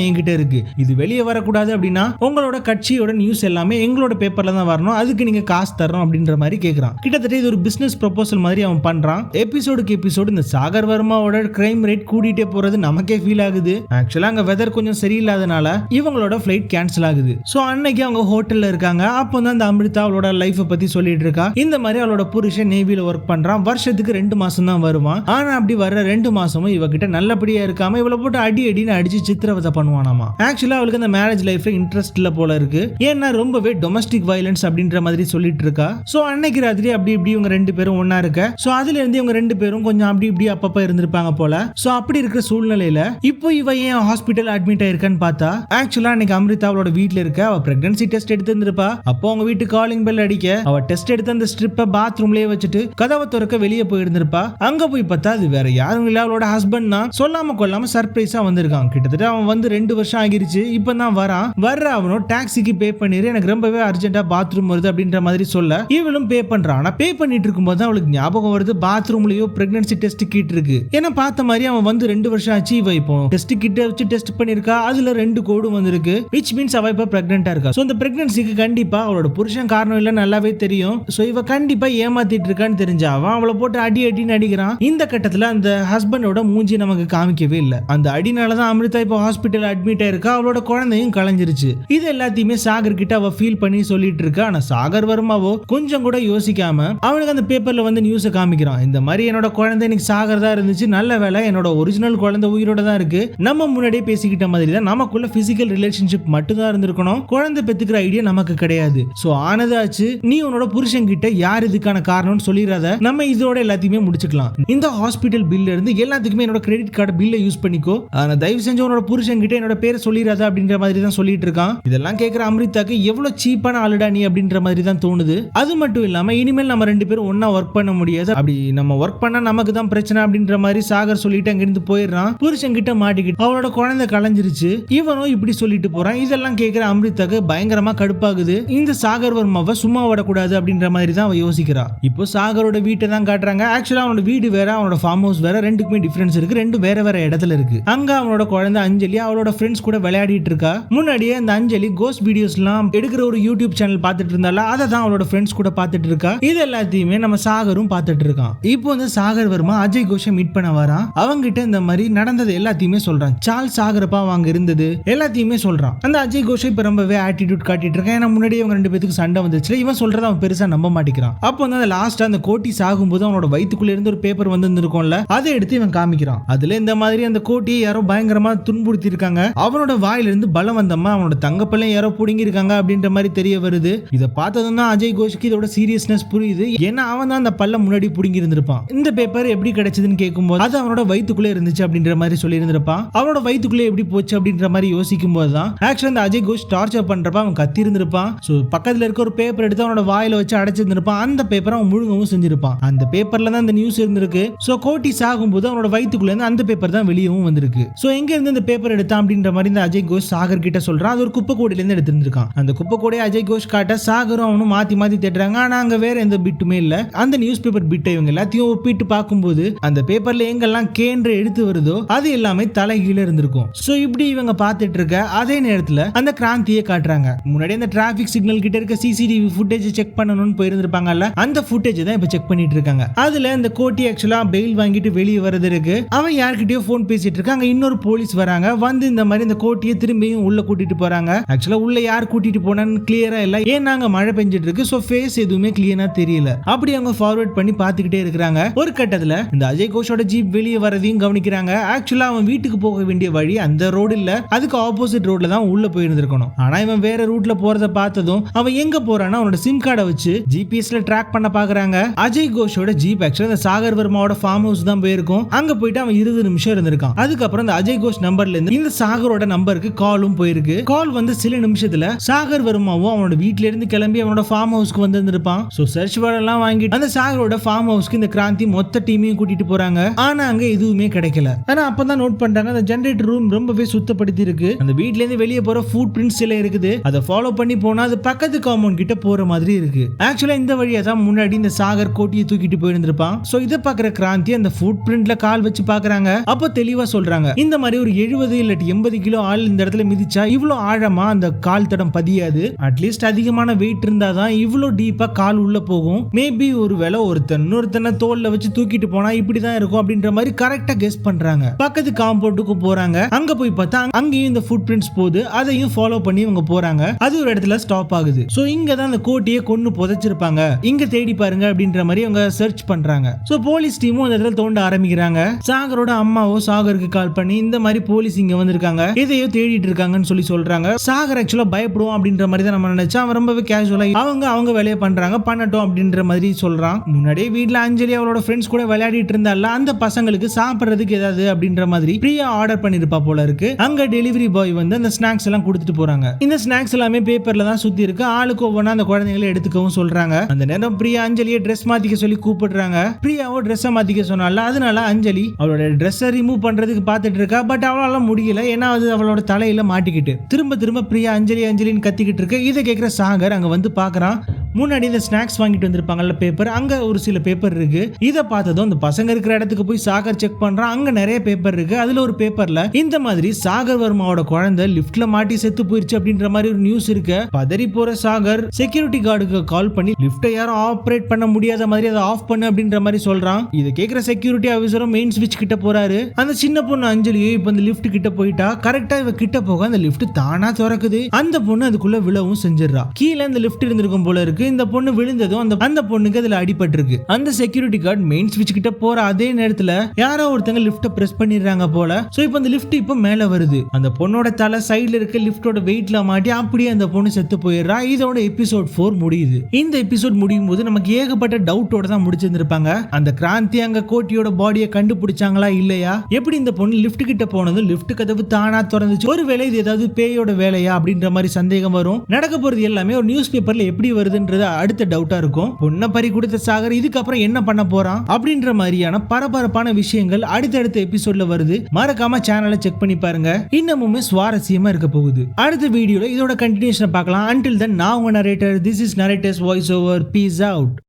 [SPEAKER 1] என்கிட்ட இருக்கு. இது வெளியே வரக்கூடாது அப்படின்னா உங்களோட கட்சியோட நியூஸ் எல்லாமே எங்களோட பேப்பர்ல தான் வரணும். அதுக்கு நீங்க காசு தரணும் அப்படின்ற மாதிரி கேக்குறான். கிட்டத்தட்ட இது ஒரு பிசினஸ் ப்ரொபோசல் மாதிரி அவன் பண்றான். எபிசோடுக்கு எபிசோடு இந்த சாகர் வர்மாவோட கிரைம் ரேட் கூட்டிட்டே போறது நமக்கே ஃபீல் ஆகுது. ஆக்சுவலா அங்க வெதர் கொஞ்சம் சரியில்லாதனால இவங்களோட ஃபிளைட் கேன்சல் ஆகுது. சோ அன்னைக்கு அவங்க ஹோட்டல்ல இருக்காங்க. அப்போ தான் அந்த அமிர்தா அவளோட லைஃபை பத்தி சொல்லிட்டு இருக்கா. இந்த மாதிரி அவளோட புருஷன் நேவில ஒர்க் பண்றான். வருஷத்துக்கு ரெண்டு மாசம் தான் வருவான் ஆனா அப்படி வர்ற ரெண்டு மாசமும் இவகிட்ட நல்லபடியா இருக்காம இவளை போட்டு அடி அடின்னு அடிச்சு சித்திரவதை பண்ணுவானாமா? ஆக்சுவலா அவளுக்கு அந்த மேரேஜ் லைஃப்ல இன்ட்ரெஸ்ட் இல்ல போல இருக்கு. ஏன்னா ரொம்பவே டொமஸ்டிக் வயலன்ஸ் அப்படின்ற மாதிரி சொல்லிட்டு இருக்கா. சோ அன்னைக்கு ராத்திரி அப்படி இப்படி இவங்க ரெண்டு பேரும் ஒன்னா இருக்க. சோ அதுல இருந்து இவங்க ரெண்டு பேரும் கொஞ்சம் அப்படி இப்படி அப்பப்ப இருந்திருப்பாங்க போல. சோ அப்படி இருக்கிற சூழ்நிலையில இப்போ இவ ஏன் ஹாஸ்பிட்டல் அட்மிட் ஆயிருக்கான்னு பார்த்தா ஆக்சுவலா அன்னைக்கு அமிர்தா அவளோட வீட்டுல இருக்க. அவ பிரெக்னன்சி டெஸ்ட் எடுத்து இருந்திருப்பா. அப்போ அவங்க வீட்டு காலிங் பெல் அடிக்க அவ டெஸ்ட் எடுத்து அந்த ஸ்ட்ரிப்பை பாத்ரூம்லயே வச்சுட்டு கதவை திறக்க வெளியே போயிருந்திருப்பா. அங்க போய் பார்த்தா அது வேற யாரும் இல்லை அவளோட ஹஸ்பண்ட் தான். சொல்லாம கொள்ளாம சர்ப்ரைஸா வந்திருக்கான். கிட்டத்தட்ட அவன் வந்து ரெண்டு வருஷம் ஆகிருச்சு. இப்போ தான் வரான். வர்ற அவனும் டாக்ஸிக்கு பே பண்ணிடு எனக்கு ரொம்பவே அர்ஜென்ட்டா பாத்ரூம் வருது அப்படின்ற மாதிரி சொல்ல. இவளும் பே பண்றான். ஆனா பே பண்ணிட்டு இருக்கும்போது தான் அவளுக்கு ஞாபகம் வருது பாத்ரூம்லயோ பிரெக்னன்சி டெஸ்ட் கிட் இருக்கு. ஏன்னா பார்த்த மாதிரி அவன் வந்து ரெண்டு வருஷம் ஆச்சு இவ இப்போ டெஸ்ட் கிட்ட வச்சு டெஸ்ட் பண்ணிருக்கா. அதுல ரெண்டு கோடும் வந்திருக்கு. விச் மீன்ஸ் அவ இப்ப பிரெக்னெண்டா இருக்கா. சோ இந்த பிரெக்னன்சிக்கு கண்டிப்பா அவளோட புருஷன் காரணம் இல்ல நல்லாவே தெரியும். சோ இவ கண்டிப்பா ஏமாத்திட்டு இருக்கான்னு தெரிஞ்சா அவன் அவளை போட்டு அடி அடின்னு அடிக்கிறான். இந்த காலகட்டத்தில் அந்த ஹஸ்பண்டோட மூஞ்சி நமக்கு காமிக்கவே இல்லை. அந்த அடினால தான் அமிர்தா இப்போ ஹாஸ்பிட்டல் அட்மிட் ஆயிருக்கா? அவளோட குழந்தையும் கலைஞ்சிருச்சு இது எல்லாத்தையுமே சாகர் கிட்ட அவ ஃபீல் பண்ணி சொல்லிட்டு இருக்கா. ஆனா சாகர் வர்மாவோ? கொஞ்சம் கூட யோசிக்காம அவனுக்கு அந்த பேப்பர்ல வந்து நியூஸை காமிக்கிறான். இந்த மாதிரி என்னோட குழந்தை இன்னைக்கு சாகர் தான் இருந்துச்சு. நல்ல வேலை என்னோட ஒரிஜினல் குழந்தை உயிரோட தான் இருக்கு. நம்ம முன்னாடியே பேசிக்கிட்ட மாதிரி தான் நமக்குள்ள பிசிக்கல் ரிலேஷன்ஷிப் மட்டும் தான் இருந்திருக்கணும். குழந்தை பெத்துக்கிற ஐடியா நமக்கு கிடையாது. ஸோ ஆனதாச்சு நீ உன்னோட புருஷன் கிட்ட யார் இதுக்கான காரணம்னு சொல்லிடாத. நம்ம இதோட எல்லாத்தையுமே முடிச்சுக்கலாம். இந்த ஹாஸ்பிட்டல் பில்ல இருந்து எல்லாத்துக்குமே என்னோட கிரெடிட் கார்டு பில்லை யூஸ் பண்ணிக்கோ. நான் தயவு செஞ்சு உன்னோட புருஷன் கிட்ட என்னோட பேர் சொல்லிடாத அப்படின்ற மாதிரி தான் சொல்லிட்டு இருக்கான். இதெல்லாம் கேட்குற அமிர்தாக்கு எவ்வளோ சீப்பான ஆளுடா நீ அப்படின்ற மாதிரி தான் தோணுது. அது மட்டும் இல்லாம இனிமேல் நம்ம ரெண்டு பேரும் ஒண்ணா ஒர்க் பண்ண முடியாது. அப்படி நம்ம ஒர்க் பண்ணா நமக்கு தான் பிரச்சனை அப்படின்ற மாதிரி சாகர் சொல்லிட்டு அங்கிருந்து போயிடுறான். புருஷன் கிட்ட மாட்டிக்கிட்டு அவளோட குழந்தை கலைஞ்சிருச்சு இவனும் இப்படி சொல்லிட்டு போறான். இதெல்லாம் கேட்குற அமிர்தாக்கு பயங்கரமா கடுப்பாகுது. இந்த சாகர் வர்மாவை சும்மா விடக்கூடாது அப்படின்ற மாதிரி தான் அவ யோசிக்கிறான். இப்போ சாகரோட வீட்டை தான் காட்டுறாங்க. ஆக்சுவலா அவனோட வீடு வேற அவனோட ஃபார்ம் ஹவுஸ் வேற ரெண்டுக்குமே டிஃபரன்ஸ் இருக்கு. ரெண்டு வேற வேற இடத்துல இருக்கு. அங்க அவனோட குழந்தை அஞ்சலி அவளோட ஃப்ரெண்ட்ஸ் கூட விளையாடிட்டு இருக்கா. முன்னாடியே அந்த அஞ்சலி கோஸ்ட் வீடியோஸ்லாம் எடுக்கிற ஒரு யூடியூப் சேனல் பார்த்துட்டு இருந்தால அதை தான் அவளோட ஃப்ரெண்ட்ஸ் கூட பார்த்துட்டு இருக்கா. இது எல்லாத்தையுமே நம்ம சாகரும் பார்த்துட்டு இருக்கான். இப்போ வந்து சாகர் வர்மா அஜய் கோஷை மீட் பண்ண வரான். அவங்கிட்ட இந்த மாதிரி நடந்தது எல்லாத்தையுமே சொல்றான். சால் சாகரப்பா அவங்க இருந்தது எல்லாத்தையுமே சொல்றான். அந்த அஜய் கோஷை இப்ப ரொம்பவே ஆட்டிடியூட் காட்டிட்டு இருக்கான். ஏன்னா முன்னாடி அவங்க ரெண்டு பேத்துக்கு சண்டை வந்துச்சு இவன் சொல்றத அவன் பெருசா நம்ப மாட்டேங்கிறான். அப்போ வந்து அந்த லாஸ்ட் அந்த கோட்டி சாகும்போது அவனோட வயிற்றுக்குள்ள இருந்து ஒரு பேப்பர் வந்து இருக்கும்ல அதை எடுத்து இவன் காமிக்கிறான். அதுல இந்த மாதிரி அந்த கோட்டியை யாரோ பயங்கரமா துன்புறுத்தி இருக்காங்க அவனோட வாயிலிருந்து பலம் பலவந்தமா அவனோட தங்கப்பெல்லாம் யாரோ புடுங்கி இருக்காங்க அப்படின்ற மாதிரி தெரிய வருது. இதை பார்த்ததும் தான் அஜய் கோஷ்க்கு இதோட சீரியஸ்னஸ் புரியுது. ஏன்னா அவன் தான் அந்த பல்ல முன்னாடி புடுங்கி இருந்திருப்பான் இந்த பேப்பர் எப்படி கிடைச்சதுன்னு கேட்கும்போது அது அவனோட வயிற்றுக்குள்ளே இருந்துச்சு அப்படின்ற மாதிரி சொல்லி இருந்திருப்பான் அவனோட வயிற்றுக்குள்ளே எப்படி போச்சு அப்படின்ற மாதிரி யோசிக்கும் போது தான் ஆக்சுவலா அந்த அஜய் கோஷ் டார்ச்சர் பண்றப்ப அவன் கத்தி இருந்திருப்பான் ஸோ பக்கத்தில் இருக்க ஒரு பேப்பர் எடுத்து அவனோட வாயில வச்சு அடைச்சிருந்திருப்பான். அந்த பேப்பரை அவன் முழுங்கவும் செஞ்சிருப்பான். அந்த பேப்பர்ல தான் அந்த நியூஸ் இருந்திருக்கு. ஸோ கோட்டி சாகும்போது அவனோட வயிற்றுக்குள்ளேருந்து அந்த பேப்பர் தான் வெளியவும் வந்திருக்கு. ஸோ எங்க இருந்து இந்த பேப்பர் எடுத்தான் அப்படின்ற மாதிரி இந்த அஜய் கோஷ் சாகர் கிட்ட சொல்றான். அது ஒரு குப்பை கூடையில எடுத்திருந்திருக்கான். அந்த குப்பை அஜய் கோஷ் காட்ட சாகரும் அவனும் மாத்தி மாத்தி தேடுறாங்க. ஆனா அங்க வேற எந்த பிட்டுமே இல்ல. அந்த நியூஸ் பேப்பர் பிட்டை இவங்க எல்லாத்தையும் ஒப்பிட்டு பார்க்கும்போது அந்த பேப்பர்ல எங்கெல்லாம் கேன்று எடுத்து வருதோ அது எல்லாமே தலைகீழ இருந்திருக்கும். ஸோ இப்படி இவங்க பார்த்துட்டு இருக்க அதே நேரத்தில் அந்த கிராந்தியை காட்டுறாங்க. முன்னாடி அந்த டிராபிக் சிக்னல் கிட்ட இருக்க சிசிடிவி ஃபுட்டேஜ் செக் பண்ணணும்னு போயிருந்திருப்பாங்கல்ல அந்த ஃபுட்டேஜ் தான் இப்போ செக் பண்ணிட்டு இருக்காங்க அதுல இந்த கோட்டி ஆக்சுவலாக பெயில் வாங்கிட்டு வெளியே வரது இருக்கு. அவன் யார்கிட்டயோ ஃபோன் பேசிட்டு இருக்காங்க இன்னொரு போலீஸ் வராங்க. வந்து இந்த மாதிரி இந்த கோட்டையை திரும்பியும் உள்ள கூட்டிட்டு போறாங்க. ஆக்சுவலா உள்ள யார் கூட்டிட்டு போனான்னு கிளியரா இல்ல. ஏன் நாங்க மழை பெஞ்சிட்டு இருக்கு? சோ ஃபேஸ் எதுவுமே கிளியரா தெரியல. அப்படி அவங்க ஃபார்வர்ட் பண்ணி பாத்துக்கிட்டே இருக்கிறாங்க. ஒரு கட்டத்துல இந்த அஜய் கோஷோட ஜீப் வெளியே வரதையும் கவனிக்கிறாங்க. ஆக்சுவலா அவன் வீட்டுக்கு போக வேண்டிய வழி அந்த ரோடு இல்ல. அதுக்கு ஆப்போசிட் ரோட்ல தான் உள்ள போயிருந்திருக்கணும். ஆனா இவன் வேற ரூட்ல போறத பார்த்ததும் அவன் எங்க போறான்னா அவனோட சிம் கார்டை வச்சு ஜிபிஎஸ்ல ட்ராக் பண்ண பாக்குறாங்க அஜய் கோஷோட ஜீப் ஆக்சுவலா சாகர் வர்மாவோட ஃபார்ம் ஹவுஸ் தான் போயிருக்கும். அங்க போயிட்டு அவன் இருபது நிமிஷம் இருந்திருக்கான். அதுக்கப்புறம் இந்த அஜய் கோஷ் நம்பர்ல இருந்து இந்த சாகரோட நம்பருக்கு காலும் போயிருக்கு. கால் வந்து சில நிமிஷத்துல சாகர் வருமாவும் அவனோட வீட்ல இருந்து கிளம்பி அவனோட ஃபார்ம் ஹவுஸ்க்கு வந்திருந்திருப்பான். சோ சர்ச் எல்லாம் வாங்கிட்டு அந்த சாகரோட ஃபார்ம் ஹவுஸ்க்கு இந்த கிராந்தி மொத்த டீமையும் கூட்டிட்டு போறாங்க. ஆனா அங்க எதுவுமே கிடைக்கல. ஆனா அப்பதான் நோட் பண்றாங்க அந்த ஜென்ரேட்டர் ரூம் ரொம்பவே சுத்தப்படுத்தி இருக்கு அந்த வீட்ல இருந்து வெளியே போற ஃபுட் பிரிண்ட்ஸ் சில இருக்குது. அதை ஃபாலோ பண்ணி போனா அது பக்கத்து காம்பவுண்ட் கிட்ட போற மாதிரி இருக்கு. ஆக்சுவலா இந்த வழியா தான் முன்னாடி இந்த சாகர் கோட்டியை தூக்கிட்டு போயிருந்திருப்பான். சோ இதை பாக்குற கிராந்தி அந்த ஃபுட் பிரிண்ட்ல கால் வச்சு பாக்குறாங்க. அப்ப தெளிவா சொல்றாங்க. இந்த மாதிரி ஒரு எழுபது இல்லாட்டி எண்பது கிலோ ஆள் இந்த இடத்துல மிதிச்சா இவ்வளவு ஆழமா அந்த கால் தடம் பதியாது. அட்லீஸ்ட் அதிகமான வெயிட் இருந்தாதான் இவ்வளவு டீப்பா கால் உள்ள போகும். மேபி ஒரு வேலை ஒருத்தன் இன்னொருத்தனை தோல்ல வச்சு தூக்கிட்டு போனா இப்படிதான் இருக்கும் அப்படின்ற மாதிரி கரெக்டா கெஸ் பண்றாங்க. பக்கத்து காம்பவுண்டுக்கு போறாங்க. அங்க போய் பார்த்தா அங்கேயும் இந்த ஃபுட் பிரிண்ட்ஸ் போகுது அதையும் ஃபாலோ பண்ணி இவங்க போறாங்க. அது ஒரு இடத்துல ஸ்டாப் ஆகுது. சோ இங்க தான் அந்த கோட்டியை கொண்டு புதைச்சிருப்பாங்க. இங்க தேடி பாருங்க அப்படின்ற மாதிரி அவங்க சர்ச் பண்றாங்க. சோ போலீஸ் டீமும் அந்த இடத்துல தோண்ட ஆரம்பிக்கிறாங்க. சாகரோட அம்மாவோ சாகருக்கு கால் பண்ணி இந்த மாதிரி போலீஸ் இங்க வந்திருக்காங்க. எதையோ தேடிட்டு இருக்காங்கன்னு சொல்லி சொல்றாங்க. சாகர் ஆக்சுவலா பயப்படுவோம் அப்படின்ற மாதிரி தான் நம்ம நினைச்சா அவன் ரொம்பவே கேஷுவலா அவங்க அவங்க வேலையை பண்றாங்க. பண்ணட்டும் அப்படின்ற மாதிரி சொல்றான். முன்னாடியே வீட்டுல அஞ்சலி அவளோட ஃப்ரெண்ட்ஸ் கூட விளையாடிட்டு இருந்தால அந்த பசங்களுக்கு சாப்பிடுறதுக்கு ஏதாவது அப்படின்ற மாதிரி ஃப்ரீயா ஆர்டர் பண்ணிருப்பா போல இருக்கு. அங்க டெலிவரி பாய் வந்து அந்த ஸ்நாக்ஸ் எல்லாம் கொடுத்துட்டு போறாங்க. இந்த ஸ்நாக்ஸ் எல்லாமே பேப்பர்ல தான் சுத்தி இருக்கு. ஆளுக்கு ஒவ்வொன்றா அந்த குழந்தைங்களை எடுத்துக்கவும் சொல்றாங்க. அந்த நேரம் பிரியா அஞ்சலியை ட்ரெஸ் மாத்திக்க சொல்லி கூப்பிடுறாங்க. பிரியாவோ ட்ரெஸ்ஸை மாத்திக்க சொன்னால அதனால அஞ்சலி அவளோட ட்ரெஸ்ஸை ரிமூவ் பண்றதுக்கு பார்த்துட்டு இருக்கா பட் அவளால முடியல. ஏன்னா அது அவளோட தலையில மாட்டிக்கிட்டு. திரும்ப திரும்ப பிரியா அஞ்சலி அஞ்சலின்னு கத்திக்கிட்டு இருக்கு. இதை கேட்குற சாகர் அங்க வந்து பாக்குறான். முன்னாடி இந்த ஸ்நாக்ஸ் வாங்கிட்டு வந்திருப்பாங்கல்ல பேப்பர் அங்க ஒரு சில பேப்பர் இருக்கு. இதை பார்த்ததும் அந்த பசங்க இருக்கிற இடத்துக்கு போய் சாகர் செக் பண்றான். அங்க நிறைய பேப்பர் இருக்கு. அதுல ஒரு பேப்பர்ல இந்த மாதிரி சாகர் வர்மாவோட குழந்தை லிஃப்ட்ல மாட்டி செத்து போயிருச்சு அப்படின்ற மாதிரி ஒரு நியூஸ் இருக்கு. பதறி போற சாகர் செக்யூரிட்டி கார்டுக்கு கால் பண்ணி லிஃப்ட்டை யாரும் ஆப்ரேட் பண்ண முடியாத மாதிரி அதை ஆஃப் பண்ணு அப்படின்ற மாதிரி சொல்றான். இதை இருக்கிற செக்யூரிட்டி ஆஃபீஸரும் மெயின் ஸ்விட்ச் கிட்ட போறாரு. அந்த சின்ன பொண்ணு அஞ்சலியும் இப்போ அந்த லிஃப்ட் கிட்ட போயிட்டா கரெக்டா இவ கிட்ட போக அந்த லிஃப்ட் தானா திறக்குது. அந்த பொண்ணு அதுக்குள்ள விழவும் செஞ்சிடறா. கீழே அந்த லிஃப்ட் இருந்திருக்கும் போல இருக்கு. இந்த பொண்ணு விழுந்ததும் அந்த அந்த பொண்ணுக்கு அதுல அடிபட்டிருக்கு. அந்த செக்யூரிட்டி கார்டு மெயின் ஸ்விட்ச் கிட்ட போற. அதே நேரத்துல யாரோ ஒருத்தங்க லிஃப்ட பிரஸ் பண்ணிடுறாங்க போல. சோ இப்போ அந்த லிஃப்ட் இப்போ மேல வருது. அந்த பொண்ணோட தலை சைடுல இருக்க லிஃப்டோட வெயிட்ல மாட்டி அப்படியே அந்த பொண்ணு செத்து போயிடுறா. இதோட எபிசோட் ஃபோர் முடியுது. இந்த எபிசோட் முடியும் போது நமக்கு ஏகப்பட்ட டவுட்டோட தான் முடிச்சிருந்திருப்பாங்க. அந்த கிராந்தி அங்க கோட்டியோட பாடியை கண்டுபிடிச்சாங்களா இல்லையா? எப்படி இந்த பொண்ணு லிஃப்ட் கிட்ட போனதும் லிப்ட் கதவு தானா திறந்துச்சு? ஒருவேளை இது ஏதாவது பேயோட வேலையா அப்படின்ற மாதிரி சந்தேகம் வரும். நடக்க போறது எல்லாமே ஒரு நியூஸ் பேப்பர்ல எப்படி வருதுன்றது அடுத்த டவுட்டா இருக்கும். பொண்ணை பறி கொடுத்த சாகர் இதுக்கப்புறம் என்ன பண்ண போறான்? அப்படின்ற மாதிரியான பரபரப்பான விஷயங்கள் அடுத்தடுத்த எபிசோட்ல வருது. மறக்காம சேனலை செக் பண்ணி பாருங்க. இன்னமுமே சுவாரஸ்யமா இருக்க போகுது. அடுத்த வீடியோல இதோட கண்டினியூஷன் பார்க்கலாம். அன்டில் தென் நான் உங்க narrator this is narrator's voice over peace out